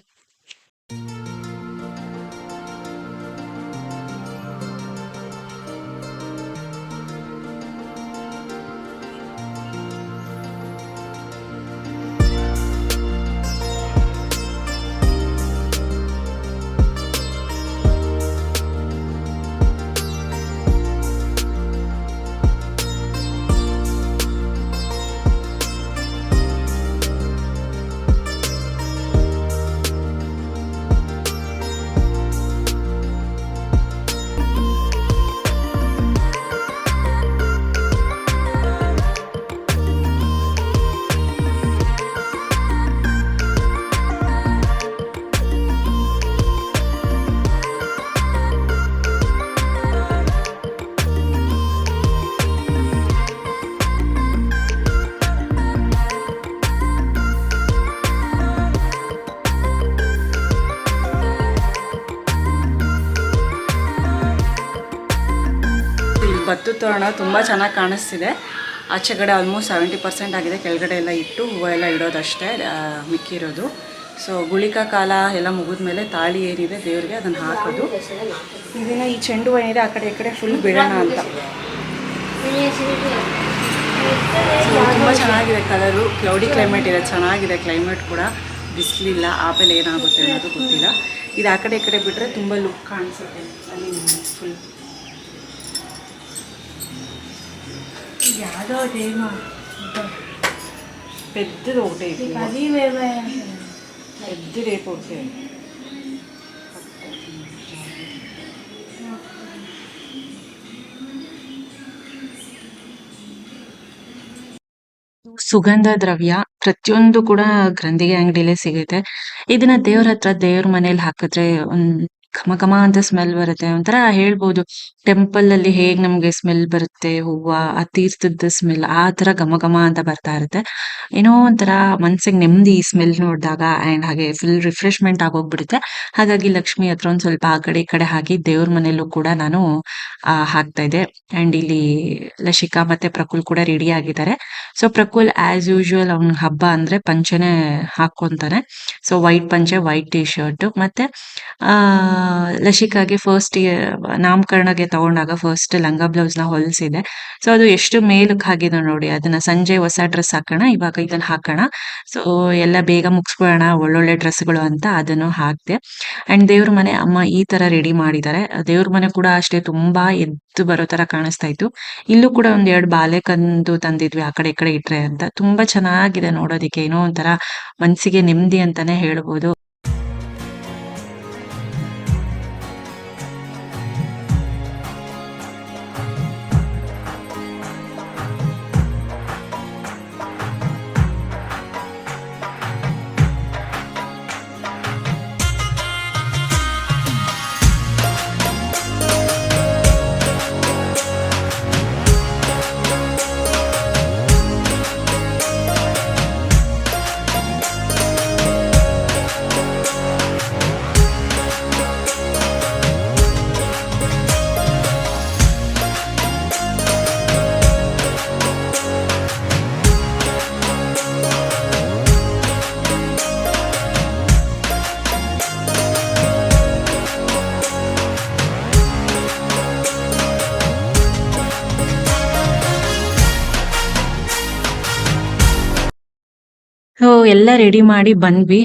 ತೋರಣ ತುಂಬ ಚೆನ್ನಾಗಿ ಕಾಣಿಸ್ತಿದೆ. ಆಚೆಗಡೆ ಆಲ್ಮೋಸ್ಟ್ ಸೆವೆಂಟಿ ಪರ್ಸೆಂಟ್ ಆಗಿದೆ, ಕೆಳಗಡೆ ಎಲ್ಲ ಇಟ್ಟು ಹೂವು ಎಲ್ಲ ಇಡೋದಷ್ಟೇ ಮಿಕ್ಕಿರೋದು. ಸೊ ಗುಳಿಕ ಕಾಲ ಎಲ್ಲ ಮುಗಿದ್ಮೇಲೆ ತಾಳಿ ಏನಿದೆ ದೇವ್ರಿಗೆ ಅದನ್ನು ಹಾಕೋದು. ಇದನ್ನು ಈ ಚೆಂಡು ಹೂವು ಏನಿದೆ ಆ ಕಡೆ ಈ ಕಡೆ ಫುಲ್ ಬಿಡೋಣ ಅಂತ. ತುಂಬ ಚೆನ್ನಾಗಿದೆ ಕಲರು ಕ್ಲೌಡಿ ಕ್ಲೈಮೇಟ್ ಇದೆ, ಚೆನ್ನಾಗಿದೆ ಕ್ಲೈಮೇಟ್ ಕೂಡ. ಬಿಸಿಲಿಲ್ಲ, ಆಮೇಲೆ ಏನಾಗುತ್ತೆ ಅನ್ನೋದು ಗೊತ್ತಿಲ್ಲ. ಇದು ಆ ಕಡೆ ಈ ಕಡೆ ಬಿಟ್ಟರೆ ತುಂಬ ಲುಕ್ ಕಾಣಿಸುತ್ತೆ. ಅಲ್ಲಿ ಫುಲ್ పెద్దది ఒకటే పది రేపు ಸುಗಂಧ ದ್ರವ್ಯ ಪ್ರತಿಯೊಂದು ಕೂಡ ಗ್ರಂಥಿಗೆ ಅಂಗಡಿಲೇ ಸಿಗುತ್ತೆ. ಇದನ್ನ ದೇವ್ರ ಹತ್ರ ದೇವ್ರ ಮನೇಲಿ ಹಾಕಿದ್ರೆ ಒಂದ್ ಘಮ ಘಮ ಅಂತ ಸ್ಮೆಲ್ ಬರುತ್ತೆ. ಒಂಥರ ಹೇಳ್ಬೋದು ಟೆಂಪಲ್ ಅಲ್ಲಿ ಹೇಗ್ ನಮ್ಗೆ ಸ್ಮೆಲ್ ಬರುತ್ತೆ, ಹೂವ, ಆ ತೀರ್ಥದ ಸ್ಮೆಲ್ ಆ ತರ ಘಮ ಘಮ ಅಂತ ಬರ್ತಾ ಇರುತ್ತೆ. ಏನೋ ಒಂಥರ ಮನ್ಸಿಗೆ ನೆಮ್ಮದಿ ಈ ಸ್ಮೆಲ್ ನೋಡಿದಾಗ ಅಂಡ್ ಹಾಗೆ ಫುಲ್ ರಿಫ್ರೆಶ್ಮೆಂಟ್ ಆಗೋಗ್ಬಿಡುತ್ತೆ. ಹಾಗಾಗಿ ಲಕ್ಷ್ಮಿ ಹತ್ರ ಒಂದ್ ಸ್ವಲ್ಪ ಆ ಕಡೆ ಈ ಕಡೆ ಹಾಕಿ ದೇವ್ರ ಮನೆಯಲ್ಲೂ ಕೂಡ ನಾನು ಹಾಕ್ತಾ ಇದ್ದೆ. ಅಂಡ್ ಇಲ್ಲಿ ಲಶಿಕಾ ಮತ್ತೆ ಪ್ರಕುಲ್ ಕೂಡ ರೆಡಿ ಆಗಿದ್ದಾರೆ. ಸೊ ಪ್ರಕುಲ್ ಆಸ್ ಯೂಶುವಲ್ ಅವ್ನ ಹಬ್ಬ ಅಂದ್ರೆ ಪಂಚೆನೆ ಹಾಕೊಂತಾನೆ ಸೊ ವೈಟ್ ಪಂಚೆ ವೈಟ್ ಟಿ ಶರ್ಟ್ ಮತ್ತೆ, ಆ ಲಶಿಕಾಗೆ ಫಸ್ಟ್ ನಾಮಕರಣಗೆ ತಗೊಂಡಾಗ ಫಸ್ಟ್ ಲಂಗ ಬ್ಲೌಸ್ನ ಹೊಲಿಸಿದೆ ಸೊ ಅದು ಎಷ್ಟು ಮೇಲಕ್ಕೆ ಆಗಿದೆ ನೋಡಿ, ಅದನ್ನ ಸಂಜೆ ಹೊಸ ಡ್ರೆಸ್ ಹಾಕೋಣ, ಇವಾಗ ಇದನ್ನ ಹಾಕೋಣ. ಸೊ ಎಲ್ಲ ಬೇಗ ಮುಗಿಸ್ಕೊಳ್ಳೋಣ, ಒಳ್ಳೊಳ್ಳೆ ಡ್ರೆಸ್ಗಳು ಅಂತ ಅದನ್ನು ಹಾಕಿದೆ. ಅಂಡ್ ದೇವ್ರ ಮನೆ ಅಮ್ಮ ಈ ತರ ರೆಡಿ ಮಾಡಿದ್ದಾರೆ. ದೇವ್ರ ಮನೆ ಕೂಡ ಅಷ್ಟೇ ತುಂಬಾ ಎದ್ದು ಬರೋ ತರ ಕಾಣಿಸ್ತಾ ಇತ್ತು. ಇಲ್ಲೂ ಕೂಡ ಒಂದ್ ಎರಡು ಬಾಲೆ ಕಂದು ತಂದಿದ್ವಿ, ಆ ಕಡೆ ಈ ಕಡೆ ಇಟ್ರೆ ಅಂತ. ತುಂಬಾ ಚೆನ್ನಾಗಿದೆ ನೋಡೋದಿಕ್ಕೆ, ಏನೋ ಒಂಥರ ಮನ್ಸಿಗೆ ನೆಮ್ಮದಿ ಅಂತಾನೆ ಹೇಳ್ಬೋದು. ಎಲ್ಲ ರೆಡಿ ಮಾಡಿ ಬಂದ್ವಿ.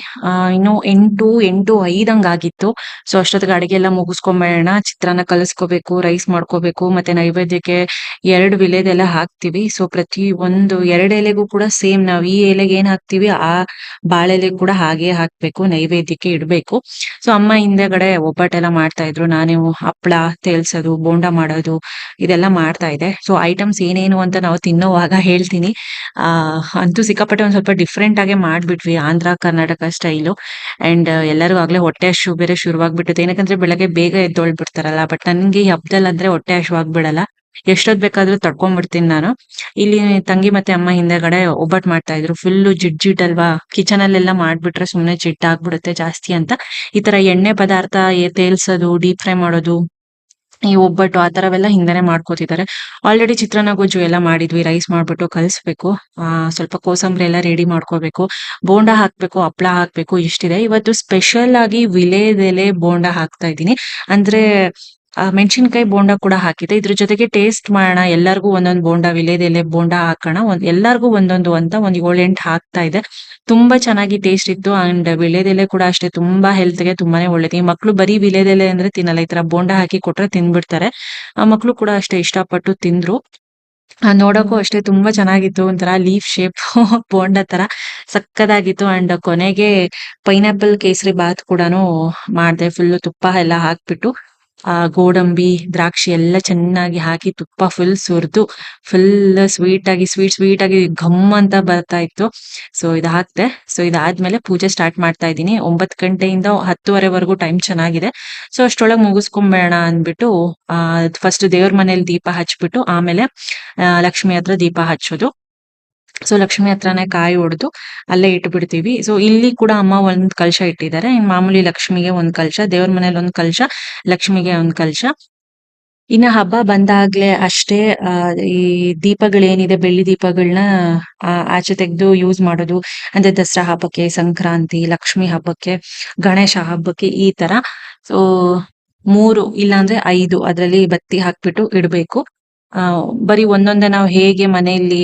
ಇನ್ನು ಎಂಟು ಎಂಟು ಐದಂಗ್ ಆಗಿತ್ತು ಸೊ ಅಷ್ಟೊತ್ತಿಗೆ ಅಡಿಗೆ ಎಲ್ಲ ಮುಗಿಸ್ಕೊಂಬೇಡ ಚಿತ್ರಾನ್ನ ಕಲಿಸ್ಕೋಬೇಕು ರೈಸ್ ಮಾಡ್ಕೋಬೇಕು, ಮತ್ತೆ ನೈವೇದ್ಯಕ್ಕೆ ಎರಡು ವಿಲೇದೆಲ್ಲ ಹಾಕ್ತಿವಿ. ಸೊ ಪ್ರತಿ ಒಂದು ಎರಡು ಎಲೆಗೂ ಕೂಡ ಸೇಮ್ ನಾವ್ ಈ ಎಲೆಗೆ ಏನ್ ಹಾಕ್ತಿವಿ, ಆ ಬಾಳೆಲೆ ಕೂಡ ಹಾಗೆ ಹಾಕ್ಬೇಕು, ನೈವೇದ್ಯಕ್ಕೆ ಇಡ್ಬೇಕು. ಸೊ ಅಮ್ಮ ಹಿಂದೆಗಡೆ ಒಬ್ಬಟ್ಟೆಲ್ಲ ಮಾಡ್ತಾ ಇದ್ರು ನಾನು ಹಪ್ಳ, ತೇಲ್ಸೋದು, ಬೋಂಡ ಮಾಡೋದು, ಇದೆಲ್ಲ ಮಾಡ್ತಾ ಇದೆ ಸೊ ಐಟಮ್ಸ್ ಏನೇನು ಅಂತ ನಾವು ತಿನ್ನೋವಾಗ ಹೇಳ್ತೀನಿ. ಅಂತೂ ಸಿಕ್ಕಾಪಟ್ಟೆ ಒಂದ್ ಸ್ವಲ್ಪ ಡಿಫ್ರೆಂಟ್ ಆಗಿ ಮಾಡ್ಬಿಟ್ವಿ ಆಂಧ್ರ, ಕರ್ನಾಟಕ ಸ್ಟೈಲು ಅಂಡ್ ಎಲ್ಲರೂ ಆಗ್ಲೇ ಹೊಟ್ಟೆ ಹಶು ಬೇರೆ ಶುರುವಾಗ್ಬಿಟ್ಟಿದೆ ಏನಕ್ಕಂದ್ರೆ ಬೆಳಗ್ಗೆ ಬೇಗ ಎದ್ದೊಳ್ಬಿಡ್ತಾರಲ್ಲ ಬಟ್ ನನ್ಗೆ ಈ ಹಬ್ಬದಲ್ಲಿ ಅಂದ್ರೆ ಹೊಟ್ಟೆ ಹಶುವಾಗ್ಬಿಡಲ್ಲ ಎಷ್ಟೊತ್ ಬೇಕಾದ್ರೂ ತಡ್ಕೊಂಡ್ಬಿಡ್ತೀನಿ ನಾನು. ಇಲ್ಲಿ ತಂಗಿ ಮತ್ತೆ ಅಮ್ಮ ಹಿಂದೆಗಡೆ ಒಬ್ಬಟ್ ಮಾಡ್ತಾ ಇದ್ರು ಫುಲ್ ಜಿಡ್ ಜಿಡ್ ಅಲ್ವಾ? ಕಿಚನ್ ಅಲ್ಲೆಲ್ಲ ಮಾಡ್ಬಿಟ್ರೆ ಸುಮ್ನೆ ಜಿಡ್ ಆಗ್ಬಿಡುತ್ತೆ ಜಾಸ್ತಿ ಅಂತ. ಈ ತರ ಎಣ್ಣೆ ಪದಾರ್ಥ ತೇಲ್ಸೋದು ಡೀಪ್ ಫ್ರೈ ಮಾಡೋದು ಈ ಒಬ್ಬಟ್ಟು ಆ ತರವೆಲ್ಲ ಹಿಂದೆನೆ ಮಾಡ್ಕೋತಿದ್ದಾರೆ ಆಲ್ರೆಡಿ ಚಿತ್ರಾನ್ನ ಗೊಜ್ಜು ಎಲ್ಲ ಮಾಡಿದ್ವಿ ರೈಸ್ ಮಾಡ್ಬಿಟ್ಟು ಕಲಿಸ್ಬೇಕು. ಆ, ಸ್ವಲ್ಪ ಕೋಸಂಬರಿ ಎಲ್ಲ ರೆಡಿ ಮಾಡ್ಕೋಬೇಕು. ಬೋಂಡ ಹಾಕ್ಬೇಕು, ಹಪ್ಳ ಹಾಕ್ಬೇಕು, ಇಷ್ಟಿದೆ. ಇವತ್ತು ಸ್ಪೆಷಲ್ ಆಗಿ ವಿಲೇದೆಲೆ ಬೋಂಡ ಹಾಕ್ತಾ ಇದ್ದೀನಿ. ಅಂದ್ರೆ ಮೆಣಸಿನಕಾಯಿ ಬೋಂಡ ಕೂಡ ಹಾಕಿದೆ ಇದ್ರ ಜೊತೆಗೆ ಟೇಸ್ಟ್ ಮಾಡೋಣ. ಎಲ್ಲರಿಗೂ ಒಂದೊಂದು ಬೋಂಡ ವಿಲೇದೆಲೆ ಬೋಂಡ ಹಾಕೋಣ. ಒಂದ್, ಎಲ್ಲರಿಗೂ ಒಂದೊಂದು ಅಂತ ಒಂದ್ ಏಳೆಂಟು ಹಾಕ್ತಾ ಇದೆ ತುಂಬಾ ಚೆನ್ನಾಗಿ ಟೇಸ್ಟ್ ಇತ್ತು. ಅಂಡ್ ವಿಲೇದೆಲೆ ಕೂಡ ಅಷ್ಟೇ ತುಂಬಾ ಹೆಲ್ತ್ಗೆ ತುಂಬಾನೇ ಒಳ್ಳೇದು. ಈ ಮಕ್ಳು ಬರೀ ವಿಲೇದೆಲೆ ಅಂದ್ರೆ ತಿನ್ನಲ್ಲ. ಈ ತರ ಬೋಂಡ ಹಾಕಿ ಕೊಟ್ರೆ ತಿನ್ಬಿಡ್ತಾರೆ. ಆ ಮಕ್ಳು ಕೂಡ ಅಷ್ಟೇ ಇಷ್ಟಪಟ್ಟು ತಿಂದ್ರು. ನೋಡಕ್ಕೂ ಅಷ್ಟೇ ತುಂಬಾ ಚೆನ್ನಾಗಿತ್ತು. ಒಂಥರ ಲೀಫ್ ಶೇಪ್ ಬೋಂಡ ತರ ಸಕ್ಕದಾಗಿತ್ತು. ಅಂಡ್ ಕೊನೆಗೆ ಪೈನಾಪಲ್ ಕೇಸರಿ ಬಾತ್ ಕೂಡಾನು ಮಾಡ್ದೆ. ಫುಲ್ ತುಪ್ಪ ಎಲ್ಲ ಹಾಕ್ಬಿಟ್ಟು. ಆ ಗೋಡಂಬಿ, ದ್ರಾಕ್ಷಿ ಎಲ್ಲ ಚೆನ್ನಾಗಿ ಹಾಕಿ ತುಪ್ಪ ಫುಲ್ ಸುರಿದು ಫುಲ್ ಸ್ವೀಟ್ ಆಗಿ ಸ್ವೀಟ್ ಸ್ವೀಟ್ ಆಗಿ ಘಮ್ ಅಂತ ಬರ್ತಾ ಇತ್ತು. ಸೊ ಇದು ಹಾಕ್ದೆ ಸೊ ಇದಾದ್ಮೇಲೆ ಪೂಜೆ ಸ್ಟಾರ್ಟ್ ಮಾಡ್ತಾ ಇದ್ದೀನಿ. ಒಂಬತ್ ಗಂಟೆಯಿಂದ ಹತ್ತುವರೆವರೆಗೂ ಟೈಮ್ ಚೆನ್ನಾಗಿದೆ. ಸೊ ಅಷ್ಟೊಳಗೆ ಮುಗಿಸ್ಕೊಂಬೇಡ ಅಂದ್ಬಿಟ್ಟು ಫಸ್ಟ್ ದೇವ್ರ ಮನೇಲಿ ದೀಪ ಹಚ್ಬಿಟ್ಟು, ಆಮೇಲೆ ಲಕ್ಷ್ಮಿ ಹತ್ರ ದೀಪ ಹಚ್ಚೋದು. ಸೊ ಲಕ್ಷ್ಮಿ ಹತ್ರನೇ ಕಾಯಿ ಹೊಡೆದು ಅಲ್ಲೇ ಇಟ್ಬಿಡ್ತೀವಿ. ಸೊ ಇಲ್ಲಿ ಕೂಡ ಅಮ್ಮ ಒಂದ್ ಕಲಶ ಇಟ್ಟಿದ್ದಾರೆ. ಮಾಮೂಲಿ ಲಕ್ಷ್ಮಿಗೆ ಒಂದ್ ಕಲಶ, ದೇವ್ರ ಮನೇಲಿ ಒಂದ್ ಕಲಶ, ಲಕ್ಷ್ಮಿಗೆ ಒಂದ್ ಕಲಶ. ಇನ್ನ ಹಬ್ಬ ಬಂದಾಗ್ಲೇ ಅಷ್ಟೇ ಈ ದೀಪಗಳೇನಿದೆ, ಬೆಳ್ಳಿ ದೀಪಗಳನ್ನ ಆಚೆ ತೆಗೆದು ಯೂಸ್ ಮಾಡೋದು. ಅಂದ್ರೆ ದಸರಾ ಹಬ್ಬಕ್ಕೆ, ಸಂಕ್ರಾಂತಿ, ಲಕ್ಷ್ಮಿ ಹಬ್ಬಕ್ಕೆ, ಗಣೇಶ ಹಬ್ಬಕ್ಕೆ ಈ ತರ. ಸೊ ಮೂರು, ಇಲ್ಲಾಂದ್ರೆ ಐದು, ಅದರಲ್ಲಿ ಬತ್ತಿ ಹಾಕ್ಬಿಟ್ಟು ಇಡ್ಬೇಕು. ಆ, ಬರೀ ಒಂದೊಂದೇ ನಾವು ಹೇಗೆ ಮನೆಯಲ್ಲಿ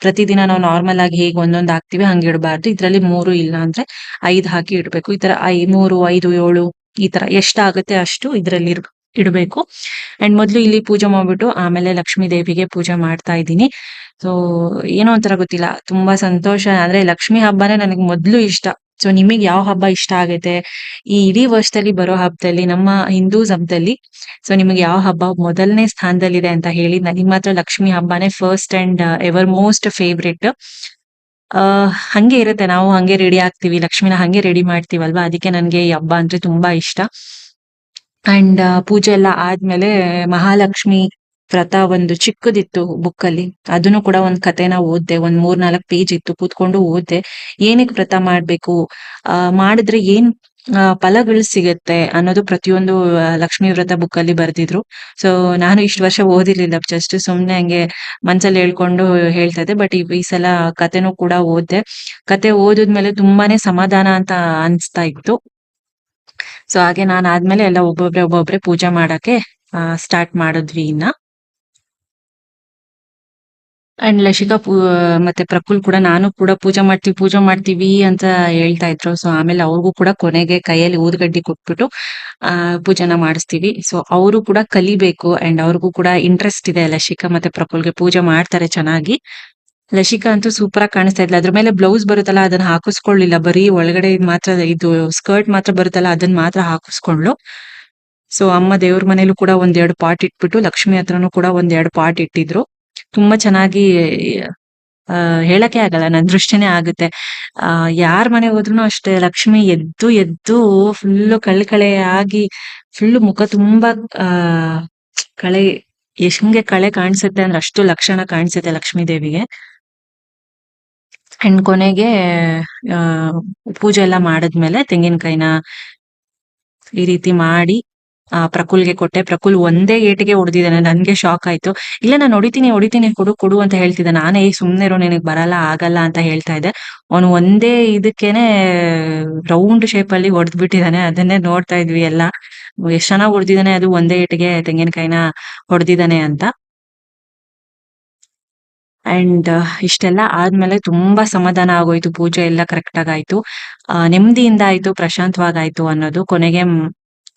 ಪ್ರತಿದಿನ ನಾವು ನಾರ್ಮಲ್ ಆಗಿ ಹೇಗೆ ಒಂದೊಂದ್ ಹಾಕ್ತಿವಿ, ಹಂಗೆ ಇಡಬಾರ್ದು. ಇದ್ರಲ್ಲಿ ಮೂರು ಇಲ್ಲ ಅಂದ್ರೆ ಐದ್ ಹಾಕಿ ಇಡ್ಬೇಕು. ಈ ತರ ಐ, ಮೂರು, ಐದು, ಏಳು ಈ ತರ ಎಷ್ಟಾಗುತ್ತೆ ಅಷ್ಟು ಇದ್ರಲ್ಲಿ ಇಡಬೇಕು ಇಡ್ಬೇಕು. ಅಂಡ್ ಮೊದ್ಲು ಇಲ್ಲಿ ಪೂಜೆ ಮಾಡ್ಬಿಟ್ಟು ಆಮೇಲೆ ಲಕ್ಷ್ಮೀ ದೇವಿಗೆ ಪೂಜೆ ಮಾಡ್ತಾ ಇದ್ದೀನಿ. ಸೊ ಏನೋ ಒಂಥರ ಗೊತ್ತಿಲ್ಲ. ತುಂಬಾ ಸಂತೋಷ. ಅಂದ್ರೆ ಲಕ್ಷ್ಮಿ ಹಬ್ಬನೇ ನನಗೆ ಮೊದ್ಲು ಇಷ್ಟ. ಸೊ ನಿಮಗೆ ಯಾವ ಹಬ್ಬ ಇಷ್ಟ ಆಗೈತೆ ಈ ಇಡೀ ವರ್ಷದಲ್ಲಿ ಬರೋ ಹಬ್ಬದಲ್ಲಿ, ನಮ್ಮ ಹಿಂದೂಸ್ ಹಬ್ಬದಲ್ಲಿ ಸೊ ನಿಮಗೆ ಯಾವ ಹಬ್ಬ ಮೊದಲನೇ ಸ್ಥಾನದಲ್ಲಿದೆ ಅಂತ ಹೇಳಿ ನನಗೆ ಮಾತ್ರ ಲಕ್ಷ್ಮಿ ಹಬ್ಬನೇ first and ever most favourite ah ಹಂಗೆ ಇರುತ್ತೆ. ನಾವು ಹಂಗೆ ರೆಡಿ ಆಗ್ತೀವಿ, ಲಕ್ಷ್ಮಿನ ಹಂಗೆ ರೆಡಿ ಮಾಡ್ತೀವಲ್ವಾ? ಅದಕ್ಕೆ ನನ್ಗೆ ಈ ಹಬ್ಬ ಅಂದ್ರೆ ತುಂಬಾ ಇಷ್ಟ. ಅಂಡ್ ಪೂಜೆ ಎಲ್ಲ ಆದ್ಮೇಲೆ ಮಹಾಲಕ್ಷ್ಮಿ ವ್ರತ ಒಂದು ಚಿಕ್ಕದಿತ್ತು ಬುಕ್ ಅಲ್ಲಿ ಅದನ್ನು ಕೂಡ ಒಂದ್ ಕಥೆನ ಓದ್ದೆ, ಒಂದ್ ಮೂರ್ ನಾಲ್ಕ್ ಪೇಜ್ ಇತ್ತು ಕೂತ್ಕೊಂಡು ಓದ್ದೆ. ಏನಕ್ಕೆ ವ್ರತ ಮಾಡ್ಬೇಕು? ಆ, ಮಾಡಿದ್ರೆ ಏನ್ ಫಲಗಳು ಸಿಗುತ್ತೆ ಅನ್ನೋದು ಪ್ರತಿಯೊಂದು ಲಕ್ಷ್ಮೀ ವ್ರತ ಬುಕ್ ಅಲ್ಲಿ ಬರ್ದಿದ್ರು. ಸೊ ನಾನು ಇಷ್ಟು ವರ್ಷ ಓದಿರ್ಲಿಲ್ಲ ಜಸ್ಟ್ ಸುಮ್ನೆ ಹಂಗೆ ಮನ್ಸಲ್ಲಿ ಹೇಳ್ಕೊಂಡು ಹೇಳ್ತಾ ಇದ್ದೆ. ಬಟ್ ಈ ಸಲ ಕಥೆನೂ ಕೂಡ ಓದ್ದೆ. ಕತೆ ಓದಿದ್ಮೇಲೆ ತುಂಬಾನೇ ಸಮಾಧಾನ ಅಂತ ಅನ್ಸ್ತಾ ಇತ್ತು. ಸೊ ಹಾಗೆ ನಾನು ಆದ್ಮೇಲೆ ಎಲ್ಲ ಒಬ್ಬೊಬ್ರೆ ಒಬ್ಬೊಬ್ರೆ ಪೂಜೆ ಮಾಡಕ್ಕೆ ಸ್ಟಾರ್ಟ್ ಮಾಡಿದ್ವಿ ಇನ್ನ. ಅಂಡ್ ಲಶಿಕಾ ಪೂ, ಮತ್ತೆ ಪ್ರಫುಲ್ ಕೂಡ ನಾನು ಕೂಡ ಪೂಜೆ ಮಾಡ್ತೀವಿ ಪೂಜೆ ಮಾಡ್ತೀವಿ ಅಂತ ಹೇಳ್ತಾ ಇದ್ರು. ಸೊ ಆಮೇಲೆ ಅವ್ರಿಗೂ ಕೂಡ ಕೊನೆಗೆ ಕೈಯಲ್ಲಿ ಊದ್ಗಡ್ಡಿ ಕೊಟ್ಬಿಟ್ಟು, ಆ, ಪೂಜೆನ ಮಾಡಿಸ್ತೀವಿ. ಸೊ ಅವರು ಕೂಡ ಕಲಿಬೇಕು ಅಂಡ್ ಅವ್ರಿಗೂ ಕೂಡ ಇಂಟ್ರೆಸ್ಟ್ ಇದೆ ಲಶಿಕಾ ಮತ್ತೆ ಪ್ರಫುಲ್ಗೆ ಪೂಜೆ ಮಾಡ್ತಾರೆ ಚೆನ್ನಾಗಿ. ಲಶಿಕಾ ಅಂತೂ ಸೂಪರ್ ಆಗಿ ಕಾಣಿಸ್ತಾ ಇದ್ಲ. ಅದ್ರ ಮೇಲೆ ಬ್ಲೌಸ್ ಬರುತ್ತಲ್ಲ, ಅದನ್ನ ಹಾಕಿಸ್ಕೊಳ್ಳಿಲ್ಲ. ಬರೀ ಒಳಗಡೆ ಮಾತ್ರ, ಇದು ಸ್ಕರ್ಟ್ ಮಾತ್ರ ಬರುತ್ತಲ್ಲ, ಅದನ್ನ ಮಾತ್ರ ಹಾಕಿಸ್ಕೊಂಡ್ಲು ಸೊ ಅಮ್ಮ ದೇವ್ರ ಮನೇಲೂ ಕೂಡ ಒಂದೆರಡು ಪಾಟ್ ಇಟ್ಬಿಟ್ಟು, ಲಕ್ಷ್ಮಿ ಹತ್ರನೂ ಕೂಡ ಒಂದೆರಡು ಪಾಟ್ ಇಟ್ಟಿದ್ರು. ತುಂಬಾ ಚೆನ್ನಾಗಿ ಹೇಳಕ್ಕೆ ಆಗಲ್ಲ. ನನ್ ದೃಷ್ಟಿನೇ ಆಗುತ್ತೆ. ಆ, ಯಾರ್ ಮನೆ ಹೋದ್ರು ಅಷ್ಟೇ. ಲಕ್ಷ್ಮಿ ಎದ್ದು ಎದ್ದು ಫುಲ್ ಕಳೆ ಆಗಿ ಫುಲ್ ಮುಖ ತುಂಬಾ, ಆ, ಕಳೆ ಎಷ್ಟಂಗೆ ಕಳೆ ಕಾಣಿಸುತ್ತೆ ಅಂದ್ರೆ ಅಷ್ಟು ಲಕ್ಷಣ ಕಾಣಿಸುತ್ತೆ ಲಕ್ಷ್ಮೀ ದೇವಿಗೆ. ಅಂಡ್ ಕೊನೆಗೆ, ಆ, ಪೂಜೆ ಎಲ್ಲ ಮಾಡಿದ್ಮೇಲೆ ತೆಂಗಿನಕಾಯಿನ ಈ ರೀತಿ ಮಾಡಿ ಆ, ಪ್ರಕುಲ್ಗೆ ಕೊಟ್ಟೆ. ಪ್ರಕುಲ್ ಒಂದೇ ಏಟಿಗೆ ಹೊಡೆದಿದ್ದಾನೆ. ನನ್ಗೆ ಶಾಕ್ ಆಯ್ತು. ಇಲ್ಲ, ನಾನು ಹೊಡಿತೀನಿ ಹೊಡಿತೀನಿ, ಕೊಡು ಕೊಡು ಅಂತ ಹೇಳ್ತಿದ್ದೆ. ನಾನೇ ಸುಮ್ನೆ ಇರೋ ನಿನಗ್ ಬರಲ್ಲ, ಆಗಲ್ಲ ಅಂತ ಹೇಳ್ತಾ ಇದ್ದೆ. ಅವನು ಒಂದೇ ಇದಕ್ಕೇನೆ ರೌಂಡ್ ಶೇಪ್ ಅಲ್ಲಿ ಹೊಡೆದ್ ಬಿಟ್ಟಿದ್ದಾನೆ ಅದನ್ನೇ ನೋಡ್ತಾ ಇದ್ವಿ ಎಲ್ಲ. ಎಷ್ಟ್ ಚೆನ್ನಾಗ್ ಹೊಡೆದಿದ್ದಾನೆ ಅದು? ಒಂದೇ ಏಟಿಗೆ ತೆಂಗಿನಕಾಯಿನ ಹೊಡೆದಿದ್ದಾನೆ ಅಂತ. ಅಂಡ್ ಇಷ್ಟೆಲ್ಲ ಆದ್ಮೇಲೆ ತುಂಬಾ ಸಮಾಧಾನ ಆಗೋಯ್ತು. ಪೂಜೆ ಎಲ್ಲ ಕರೆಕ್ಟ್ ಆಗಾಯ್ತು ನೆಮ್ಮದಿಯಿಂದ ಆಯ್ತು ಪ್ರಶಾಂತವಾಗಾಯ್ತು ಅನ್ನೋದು. ಕೊನೆಗೆ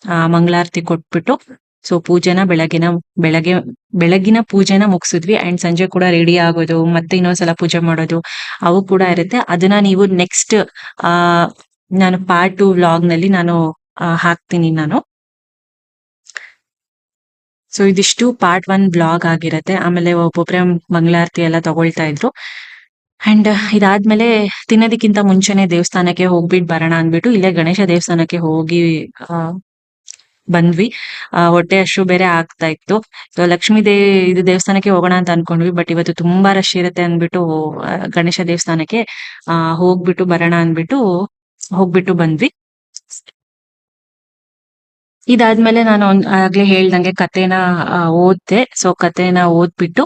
ಆ ಮಂಗಳಾರತಿ ಕೊಟ್ಬಿಟ್ಟು ಸೊ ಪೂಜೆನ ಬೆಳಗಿನ, ಬೆಳಗ್ಗೆ, ಬೆಳಗಿನ ಪೂಜೆನ ಮುಗಿಸಿದ್ವಿ. ಅಂಡ್ ಸಂಜೆ ಕೂಡ ರೆಡಿ ಆಗೋದು, ಮತ್ತೆ ಇನ್ನೊಂದ್ಸಲ ಪೂಜೆ ಮಾಡೋದು, ಅವು ಕೂಡ ಇರುತ್ತೆ. ಅದನ್ನ ನೀವು ನೆಕ್ಸ್ಟ್ ಆ, ನಾನು ಪಾರ್ಟ್ ಟು ವ್ಲಾಗ್ನಲ್ಲಿ ನಾನು ಹಾಕ್ತೀನಿ ನಾನು. ಸೊ ಇದಿಷ್ಟು ಪಾರ್ಟ್ ಒನ್ ಬ್ಲಾಗ್ ಆಗಿರತ್ತೆ. ಆಮೇಲೆ ಒಬ್ಬೊಬ್ರೆ ಮಂಗಳಾರತಿ ಎಲ್ಲ ತಗೊಳ್ತಾ ಇದ್ರು. ಅಂಡ್ ಇದಾದ್ಮೇಲೆ ತಿನ್ನೋದಕ್ಕಿಂತ ಮುಂಚೆನೆ ದೇವಸ್ಥಾನಕ್ಕೆ ಹೋಗ್ಬಿಟ್ಟು ಬರೋಣ ಅಂದ್ಬಿಟ್ಟು, ಇಲ್ಲೇ ಗಣೇಶ ದೇವಸ್ಥಾನಕ್ಕೆ ಹೋಗಿ ಬಂದ್ವಿ. ಆ, ಹೊಟ್ಟೆ ಅಷ್ಟು ಬೇರೆ ಆಗ್ತಾ ಇತ್ತು. ಸೊ ಲಕ್ಷ್ಮೀ ದೇ ಇದು ದೇವಸ್ಥಾನಕ್ಕೆ ಹೋಗೋಣ ಅಂತ ಅನ್ಕೊಂಡ್ವಿ. ಬಟ್ ಇವತ್ತು ತುಂಬಾ ರಶ್ ಇರುತ್ತೆ ಅಂದ್ಬಿಟ್ಟು ಗಣೇಶ ದೇವಸ್ಥಾನಕ್ಕೆ ಆ ಹೋಗ್ಬಿಟ್ಟು ಬರೋಣ ಅಂದ್ಬಿಟ್ಟು ಹೋಗ್ಬಿಟ್ಟು ಬಂದ್ವಿ. ಇದಾದ್ಮೇಲೆ ನಾನು ಆಗ್ಲೇ ಹೇಳ್ದಂಗೆ ಕಥೆನ ಓದ್ದೆ. ಸೊ ಕಥೆನ ಓದ್ಬಿಟ್ಟು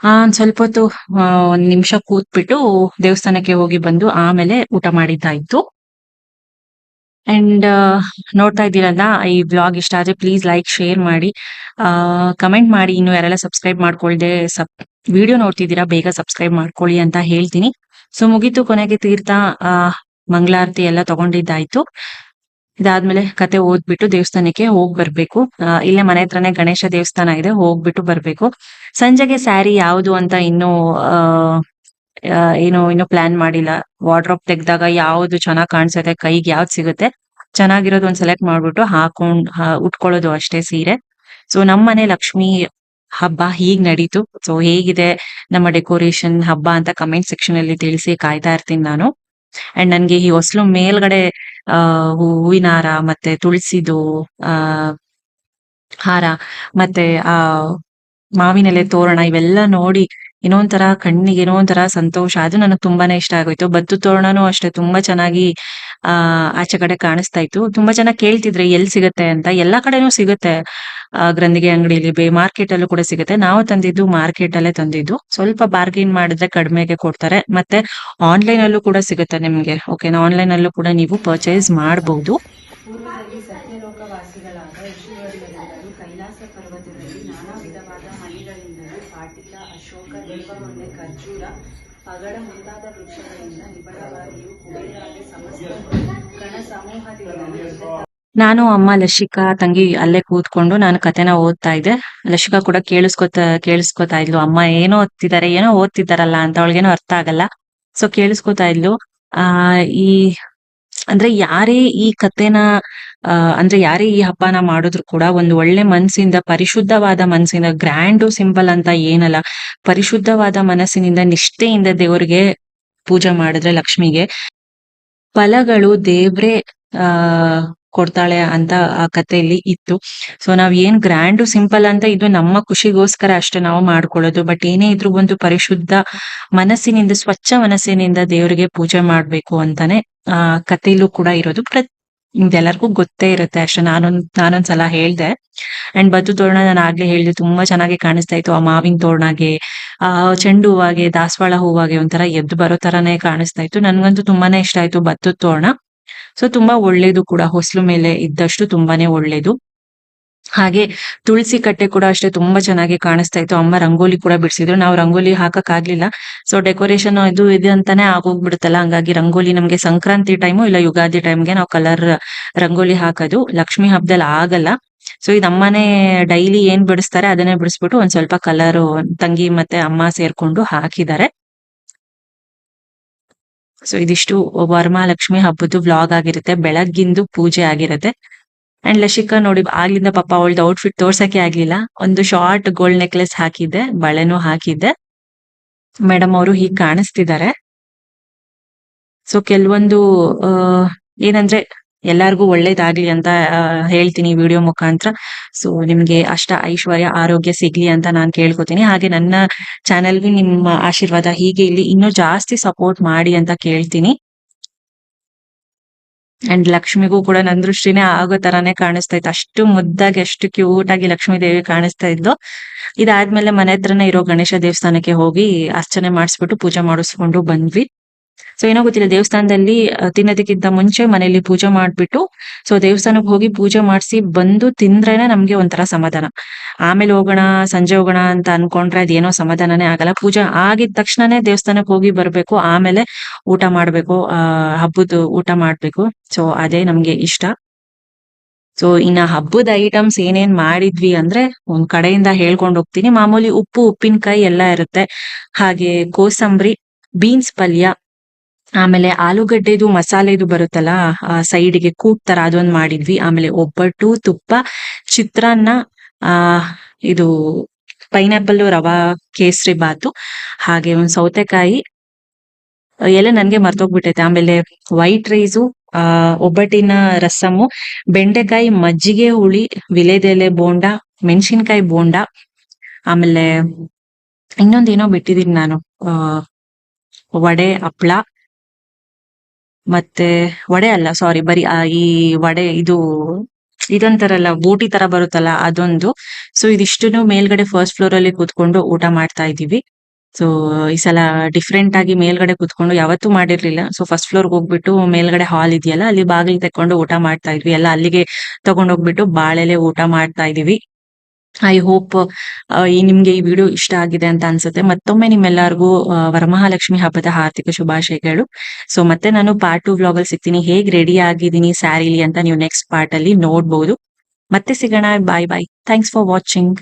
ಆ ಒಂದ್ ಸ್ವಲ್ಪ ಹೊತ್ತು ಒಂದ್ ನಿಮಿಷ ಕೂತ್ಬಿಟ್ಟು ದೇವಸ್ಥಾನಕ್ಕೆ ಹೋಗಿ ಬಂದು ಆಮೇಲೆ ಊಟ ಮಾಡಿದ್ದಾಯ್ತು. ಅಂಡ್ ನೋಡ್ತಾ ಇದ್ದೀರಲ್ಲ, ಈ ಬ್ಲಾಗ್ ಇಷ್ಟ ಆದ್ರೆ ಪ್ಲೀಸ್ ಲೈಕ್ ಶೇರ್ ಮಾಡಿ. ಕಮೆಂಟ್ ಮಾಡಿ. ಇನ್ನು ಯಾರೆಲ್ಲ ಸಬ್ಸ್ಕ್ರೈಬ್ ಮಾಡ್ಕೊಳ್ದೆ ಸಬ್ ವಿಡಿಯೋ ನೋಡ್ತಿದ್ದೀರಾ, ಬೇಗ ಸಬ್ಸ್ಕ್ರೈಬ್ ಮಾಡ್ಕೊಳ್ಳಿ ಅಂತ ಹೇಳ್ತೀನಿ. ಸೊ ಮುಗೀತು ಕೊನೆಗೆ ತೀರ್ಥ ಮಂಗಳಾರತಿ ಎಲ್ಲ ತಗೊಂಡಿದ್ದಾಯ್ತು. ಇದಾದ್ಮೇಲೆ ಕತೆ ಓದ್ಬಿಟ್ಟು ದೇವಸ್ಥಾನಕ್ಕೆ ಹೋಗ್ ಬರ್ಬೇಕು. ಇಲ್ಲೇ ಮನೆ ಹತ್ರನೇ ಗಣೇಶ ದೇವಸ್ಥಾನ ಇದೆ, ಹೋಗ್ಬಿಟ್ಟು ಬರ್ಬೇಕು. ಸಂಜೆಗೆ ಸ್ಯಾರಿ ಯಾವುದು ಅಂತ ಇನ್ನು ಏನು, ಇನ್ನು ಪ್ಲಾನ್ ಮಾಡಿಲ್ಲ. ವಾರ್ಡ್ರೋಬ್ ತೆಗ್ದಾಗ ಯಾವ್ದು ಚೆನ್ನಾಗ್ ಕಾಣಿಸುತ್ತೆ, ಕೈಗೆ ಯಾವ್ದು ಸಿಗುತ್ತೆ, ಚೆನ್ನಾಗಿರೋದು ಒಂದ್ ಸೆಲೆಕ್ಟ್ ಮಾಡ್ಬಿಟ್ಟು ಹಾಕೊಂಡ್ ಉಟ್ಕೊಳ್ಳೋದು ಅಷ್ಟೇ ಸೀರೆ. ಸೊ ನಮ್ಮನೆ ಲಕ್ಷ್ಮಿ ಹಬ್ಬ ಹೀಗ್ ನಡೀತು. ಸೊ ಹೇಗಿದೆ ನಮ್ಮ ಡೆಕೋರೇಷನ್ ಹಬ್ಬ ಅಂತ ಕಮೆಂಟ್ ಸೆಕ್ಷನ್ ಅಲ್ಲಿ ತಿಳಿಸಿ ಕಾಯ್ತಾ ಇರ್ತೀನಿ ನಾನು. ಅಂಡ್ ನನ್ಗೆ ಈ ಹೊಸ್ಲು ಮೇಲ್ಗಡೆ, ಆ ಹೂವಿನ ಹಾರ, ಮತ್ತೆ ತುಳಸಿದು, ಆ, ಹಾರ, ಮತ್ತೆ, ಆ, ಮಾವಿನೆಲೆ ತೋರಣ ಇವೆಲ್ಲ ನೋಡಿ ಏನೋ ಒಂಥರ ಕಣ್ಣಿಗೆ ಏನೋ ಒಂಥರ ಸಂತೋಷ. ಅದು ನನಗೆ ತುಂಬಾನೇ ಇಷ್ಟ ಆಗೋಯ್ತು. ಬತ್ತು ತೋರಣನೂ ಅಷ್ಟೇ ತುಂಬಾ ಚೆನ್ನಾಗಿ, ಆ, ಆಚೆ ಕಡೆ ಕಾಣಿಸ್ತಾ ಇತ್ತು. ತುಂಬಾ ಜನ ಕೇಳ್ತಿದ್ರೆ ಎಲ್ಲಿ ಸಿಗುತ್ತೆ ಅಂತ. ಎಲ್ಲಾ ಕಡೆನೂ ಸಿಗುತ್ತೆ. ಆ, ಗ್ರಂಥಿಗೆ ಅಂಗಡಿಲಿ ಬೇ ಮಾರ್ಕೆಟ್ ಅಲ್ಲೂ ಕೂಡ ಸಿಗುತ್ತೆ. ನಾವು ತಂದಿದ್ದು ಮಾರ್ಕೆಟ್ ಅಲ್ಲೇ ತಂದಿದ್ದು. ಸ್ವಲ್ಪ ಬಾರ್ಗೇನ್ ಮಾಡಿದ್ರೆ ಕಡಿಮೆಗೆ ಕೊಡ್ತಾರೆ. ಮತ್ತೆ ಆನ್ಲೈನ್ ಅಲ್ಲೂ ಕೂಡ ಸಿಗುತ್ತೆ ನಿಮ್ಗೆ. ಓಕೆನಾ ಆನ್ಲೈನ್ ಅಲ್ಲೂ ಕೂಡ ನೀವು ಪರ್ಚೇಸ್ ಮಾಡಬಹುದು ಅಗಡ ಮುಂತಾದ ವೃಕ್ಷಗಳಿಂದ ನಿಬಡವಾಗಿಯೂ ಕುಬೇರಾದಿ ಸಮಸ್ತ ಗಣ ಸಮೂಹದಿಂದ ನಾನು ಅಮ್ಮ ಲಶಿಕಾ ತಂಗಿ ಅಲ್ಲೇ ಕೂತ್ಕೊಂಡು ನಾನು ಕತೆನ ಓದ್ತಾ ಇದ್ದೆ. ಲಶಿಕಾ ಕೂಡ ಕೇಳಿಸ್ಕೊತ, ಕೇಳಿಸ್ಕೊತಾ ಇದ್ಲು, ಅಮ್ಮ ಏನೋ ಓದ್ತಿದ್ದಾರೆ ಏನೋ ಓದ್ತಿದ್ದಾರಲ್ಲ ಅಂತ ಅವಳಿಗೇನೋ ಅರ್ಥ ಆಗಲ್ಲ. ಸೊ ಕೇಳಿಸ್ಕೊತಾ ಇದ್ಲು, ಆ, ಈ ಅಂದ್ರೆ ಯಾರೇ ಈ ಕಥೆನ ಅಂದ್ರೆ ಯಾರೇ ಈ ಹಬ್ಬನ ಮಾಡಿದ್ರು ಕೂಡ ಒಂದು ಒಳ್ಳೆ ಮನಸ್ಸಿಂದ ಪರಿಶುದ್ಧವಾದ ಮನಸ್ಸಿಂದ ಗ್ರ್ಯಾಂಡ್ ಸಿಂಬಲ್ ಅಂತ ಏನಲ್ಲ, ಪರಿಶುದ್ಧವಾದ ಮನಸ್ಸಿನಿಂದ, ನಿಷ್ಠೆಯಿಂದ ದೇವರಿಗೆ ಪೂಜೆ ಮಾಡಿದ್ರೆ ಲಕ್ಷ್ಮಿಗೆ, ಫಲಗಳು ದೇವ್ರೆ, ಆ ಕೊಡ್ತಾಳೆ ಅಂತ ಆ ಕಥೆಯಲ್ಲಿ ಇತ್ತು. ಸೊ ನಾವ್ ಏನ್ ಗ್ರ್ಯಾಂಡ್ ಸಿಂಪಲ್ ಅಂತ ಇದು ನಮ್ಮ ಖುಷಿಗೋಸ್ಕರ ಅಷ್ಟೇ ನಾವು ಮಾಡ್ಕೊಳ್ಳೋದು. ಬಟ್ ಏನೇ ಇದ್ರೂ ಒಂದು ಪರಿಶುದ್ಧ ಮನಸ್ಸಿನಿಂದ, ಸ್ವಚ್ಛ ಮನಸ್ಸಿನಿಂದ ದೇವರಿಗೆ ಪೂಜೆ ಮಾಡ್ಬೇಕು ಅಂತಾನೆ ಆ ಕಥೆಯಲ್ಲೂ ಕೂಡ ಇರೋದು. ಪ್ರತಿ ಇದೆಲ್ಲರಿಗೂ ಗೊತ್ತೇ ಇರುತ್ತೆ ಅಷ್ಟೇ. ನಾನೊಂದ್ ನಾನೊಂದ್ಸಲ ಹೇಳ್ದೆ. ಅಂಡ್ ಬತ್ತು ತೋರಣ ನಾನು ಆಗ್ಲೇ ಹೇಳ್ದೆ, ತುಂಬಾ ಚೆನ್ನಾಗಿ ಕಾಣಿಸ್ತಾ ಇತ್ತು. ಆ ಮಾವಿನ ತೋರಣಗೆ, ಆ ಚೆಂಡು ಹೂವಾಗೆ, ದಾಸವಾಳ ಹೂವಾಗೆ ಒಂಥರ ಎದ್ದು ಬರೋ ತರಾನೇ ಕಾಣಿಸ್ತಾ ಇತ್ತು. ನನ್ಗಂತೂ ತುಂಬಾನೇ ಇಷ್ಟ ಆಯ್ತು ಬತ್ತು ತೋರಣ. ಸೊ ತುಂಬಾ ಒಳ್ಳೇದು ಕೂಡ ಹೊಸ್ಲು ಮೇಲೆ ಇದ್ದಷ್ಟು ತುಂಬಾನೇ ಒಳ್ಳೇದು. ಹಾಗೆ ತುಳಸಿ ಕಟ್ಟೆ ಕೂಡ ಅಷ್ಟೇ ತುಂಬಾ ಚೆನ್ನಾಗಿ ಕಾಣಿಸ್ತಾ ಇತ್ತು. ಅಮ್ಮ ರಂಗೋಲಿ ಕೂಡ ಬಿಡಿಸಿದ್ರು. ನಾವು ರಂಗೋಲಿ ಹಾಕಕ್ ಆಗ್ಲಿಲ್ಲ ಸೊ ಡೆಕೋರೇಷನ್ ಇದು ಇದೆ ಅಂತಾನೆ ಆಗೋಗ್ಬಿಡುತ್ತಲ್ಲ. ಹಂಗಾಗಿ ರಂಗೋಲಿ ನಮ್ಗೆ ಸಂಕ್ರಾಂತಿ ಟೈಮು ಇಲ್ಲ ಯುಗಾದಿ ಟೈಮ್ಗೆ ನಾವು ಕಲರ್ ರಂಗೋಲಿ ಹಾಕೋದು. ಲಕ್ಷ್ಮಿ ಹಬ್ಬದಲ್ಲಿ ಆಗಲ್ಲ. ಸೊ ಇದು ಅಮ್ಮನೇ ಡೈಲಿ ಏನ್ ಬಿಡಿಸ್ತಾರೆ ಅದನ್ನೇ ಬಿಡಿಸ್ಬಿಟ್ಟು ಒಂದ್ ಸ್ವಲ್ಪ ಕಲರ್ ತಂಗಿ ಮತ್ತೆ ಅಮ್ಮ ಸೇರ್ಕೊಂಡು ಹಾಕಿದ್ದಾರೆ. ಸೊ ಇದಿಷ್ಟು ವರಮಹಾಲಕ್ಷ್ಮಿ ಹಬ್ಬದ್ದು ವ್ಲಾಗ್ ಆಗಿರುತ್ತೆ. ಬೆಳಗ್ಗಿಂದು ಪೂಜೆ ಆಗಿರುತ್ತೆ. ಅಂಡ್ ಲಶಿಕಾ ನೋಡಿ, ಆಗ್ಲಿಂದ ಪಾಪ ಅವಳ್ದು ಔಟ್ಫಿಟ್ ತೋರ್ಸಕ್ಕೆ ಆಗ್ಲಿಲ್ಲ. ಒಂದು ಶಾರ್ಟ್ ಗೋಲ್ಡ್ ನೆಕ್ಲೆಸ್ ಹಾಕಿದ್ದೆ, ಬಳೆನೂ ಹಾಕಿದ್ದೆ. ಮೇಡಮ್ ಅವರು ಹೀಗ್ ಕಾಣಿಸ್ತಿದ್ದಾರೆ. ಸೊ ಕೆಲವೊಂದು ಏನಂದ್ರೆ ಎಲ್ಲಾರ್ಗೂ ಒಳ್ಳೇದಾಗ್ಲಿ ಅಂತ ಹೇಳ್ತೀನಿ ವಿಡಿಯೋ ಮುಖಾಂತರ. ಸೊ ನಿಮ್ಗೆ ಅಷ್ಟ ಐಶ್ವರ್ಯ, ಆರೋಗ್ಯ ಸಿಗ್ಲಿ ಅಂತ ನಾನು ಕೇಳ್ಕೊತೀನಿ. ಹಾಗೆ ನನ್ನ ಚಾನೆಲ್ಗೆ ನಿಮ್ಮ ಆಶೀರ್ವಾದ ಹೀಗೆ ಇಲ್ಲಿ ಇನ್ನೂ ಜಾಸ್ತಿ ಸಪೋರ್ಟ್ ಮಾಡಿ ಅಂತ ಕೇಳ್ತೀನಿ. ಅಂಡ್ ಲಕ್ಷ್ಮಿಗೂ ಕೂಡ ನನ್ ದೃಷ್ಟಿನೇ ಆಗೋ ತರಾನೇ ಕಾಣಿಸ್ತಾ ಇತ್ತು. ಅಷ್ಟು ಮುದ್ದಾಗಿ, ಅಷ್ಟು ಕ್ಯೂಟ್ ಆಗಿ ಲಕ್ಷ್ಮೀ ದೇವಿ ಕಾಣಿಸ್ತಾ ಇದ್ದು. ಇದಾದ್ಮೇಲೆ ಮನೆ ಹತ್ರನೇ ಇರೋ ಗಣೇಶ ದೇವಸ್ಥಾನಕ್ಕೆ ಹೋಗಿ ಅರ್ಚನೆ ಮಾಡಿಸ್ಬಿಟ್ಟು ಪೂಜೆ ಮಾಡಿಸ್ಕೊಂಡು ಬಂದ್ವಿ. ಸೊ ಏನೋ ಗೊತ್ತಿಲ್ಲ, ದೇವಸ್ಥಾನದಲ್ಲಿ ತಿನ್ನೋದಕ್ಕಿಂತ ಮುಂಚೆ ಮನೆಯಲ್ಲಿ ಪೂಜೆ ಮಾಡ್ಬಿಟ್ಟು ಸೊ ದೇವಸ್ಥಾನಕ್ಕೆ ಹೋಗಿ ಪೂಜೆ ಮಾಡಿಸಿ ಬಂದು ತಿಂದ್ರೇನೆ ನಮ್ಗೆ ಒಂಥರ ಸಮಾಧಾನ. ಆಮೇಲೆ ಹೋಗೋಣ, ಸಂಜೆ ಹೋಗೋಣ ಅಂತ ಅನ್ಕೊಂಡ್ರೆ ಅದೇನೋ ಸಮಾಧಾನನೇ ಆಗಲ್ಲ. ಪೂಜೆ ಆಗಿದ ತಕ್ಷಣನೇ ದೇವಸ್ಥಾನಕ್ಕೆ ಹೋಗಿ ಬರ್ಬೇಕು, ಆಮೇಲೆ ಊಟ ಮಾಡ್ಬೇಕು, ಆ, ಹಬ್ಬದ ಊಟ ಮಾಡ್ಬೇಕು. ಸೊ ಅದೇ ನಮ್ಗೆ ಇಷ್ಟ. ಸೊ ಇನ್ನ ಹಬ್ಬದ ಐಟಮ್ಸ್ ಏನೇನ್ ಮಾಡಿದ್ವಿ ಅಂದ್ರೆ, ಒಂದ್ ಕಡೆಯಿಂದ ಹೇಳ್ಕೊಂಡು ಹೋಗ್ತೀನಿ. ಮಾಮೂಲಿ ಉಪ್ಪು, ಉಪ್ಪಿನಕಾಯಿ ಎಲ್ಲ ಇರುತ್ತೆ. ಹಾಗೆ ಕೋಸಂಬರಿ, ಬೀನ್ಸ್ ಪಲ್ಯ ಆಮೇಲೆ ಆಲೂಗಡ್ಡೆದು ಮಸಾಲೆದು ಬರುತ್ತಲ್ಲ ಸೈಡ್ಗೆ ಕೂಟ್ ತರ ಅದೊಂದು ಮಾಡಿದ್ವಿ. ಆಮೇಲೆ ಒಬ್ಬಟ್ಟು ತುಪ್ಪ ಚಿತ್ರಾನ್ನ ಆ ಇದು ಪೈನಾಪಲ್ ರವಾ ಕೇಸರಿ ಬಾತು ಹಾಗೆ ಒಂದು ಸೌತೆಕಾಯಿ ಆ, ಎಲ್ಲ ನನ್ಗೆ ಮರ್ತೋಗ್ಬಿಟ್ಟೈತೆ. ಆಮೇಲೆ ವೈಟ್ ರೈಸು ಆ ಒಬ್ಬಟ್ಟಿನ ರಸಮು ಬೆಂಡೆಕಾಯಿ ಮಜ್ಜಿಗೆ ಹುಳಿ ವಿಲೆದೆಲೆ ಬೋಂಡ ಮೆಣಸಿನ್ಕಾಯಿ ಬೋಂಡ ಆಮೇಲೆ ಇನ್ನೊಂದೇನೋ ಬಿಟ್ಟಿದೀನಿ ನಾನು ಆ ವಡೆ ಹಪ್ಳ ಮತ್ತೆ ವಡೆ ಅಲ್ಲ ಸಾರಿ ಬರೀ, ಆ, ಈ ವಡೆ, ಇದು, ಇದೊಂಥರಲ್ಲ, ಬೂಟಿ ತರ ಬರುತ್ತಲ್ಲ, ಅದೊಂದು. ಸೊ ಇದಿಷ್ಟನ್ನು ಮೇಲ್ಗಡೆ ಫಸ್ಟ್ ಫ್ಲೋರ್ ಅಲ್ಲಿ ಕೂತ್ಕೊಂಡು ಊಟ ಮಾಡ್ತಾ ಇದೀವಿ ಸೊ ಈ ಸಲ ಡಿಫ್ರೆಂಟ್ ಆಗಿ ಮೇಲ್ಗಡೆ ಕೂತ್ಕೊಂಡು ಯಾವತ್ತೂ ಮಾಡಿರ್ಲಿಲ್ಲ. ಸೊ ಫಸ್ಟ್ ಫ್ಲೋರ್ ಹೋಗ್ಬಿಟ್ಟು ಮೇಲ್ಗಡೆ ಹಾಲ್ ಇದೆಯಲ್ಲ, ಅಲ್ಲಿ ಬಾಗಿಲು ತಕೊಂಡು ಊಟ ಮಾಡ್ತಾ ಇದ್ವಿ. ಎಲ್ಲ ಅಲ್ಲಿಗೆ ತಗೊಂಡೋಗ್ಬಿಟ್ಟು ಬಾಳೆಲೆ ಊಟ ಮಾಡ್ತಾ ಇದೀವಿ ಐ ಹೋಪ್ ಈ ನಿಮ್ಗೆ ಈ ವಿಡಿಯೋ ಇಷ್ಟ ಆಗಿದೆ ಅಂತ ಅನ್ಸುತ್ತೆ. ಮತ್ತೊಮ್ಮೆ ನಿಮ್ಮೆಲ್ಲರಿಗೂ ವರಮಹಾಲಕ್ಷ್ಮಿ ಹಬ್ಬದ ಹಾರ್ದಿಕ ಶುಭಾಶಯಗಳು. ಸೊ ಮತ್ತೆ ನಾನು ಪಾರ್ಟ್ ಟು ವ್ಲಾಗ್ ಅಲ್ಲಿ ಸಿಗ್ತೀನಿ. ಹೇಗ್ ರೆಡಿ ಆಗಿದ್ದೀನಿ ಸ್ಯಾರಿಲಿ ಅಂತ ನೀವು ನೆಕ್ಸ್ಟ್ ಪಾರ್ಟ್ ಅಲ್ಲಿ ನೋಡ್ಬೋದು. ಮತ್ತೆ ಸಿಗೋಣ. Bye bye thanks for watching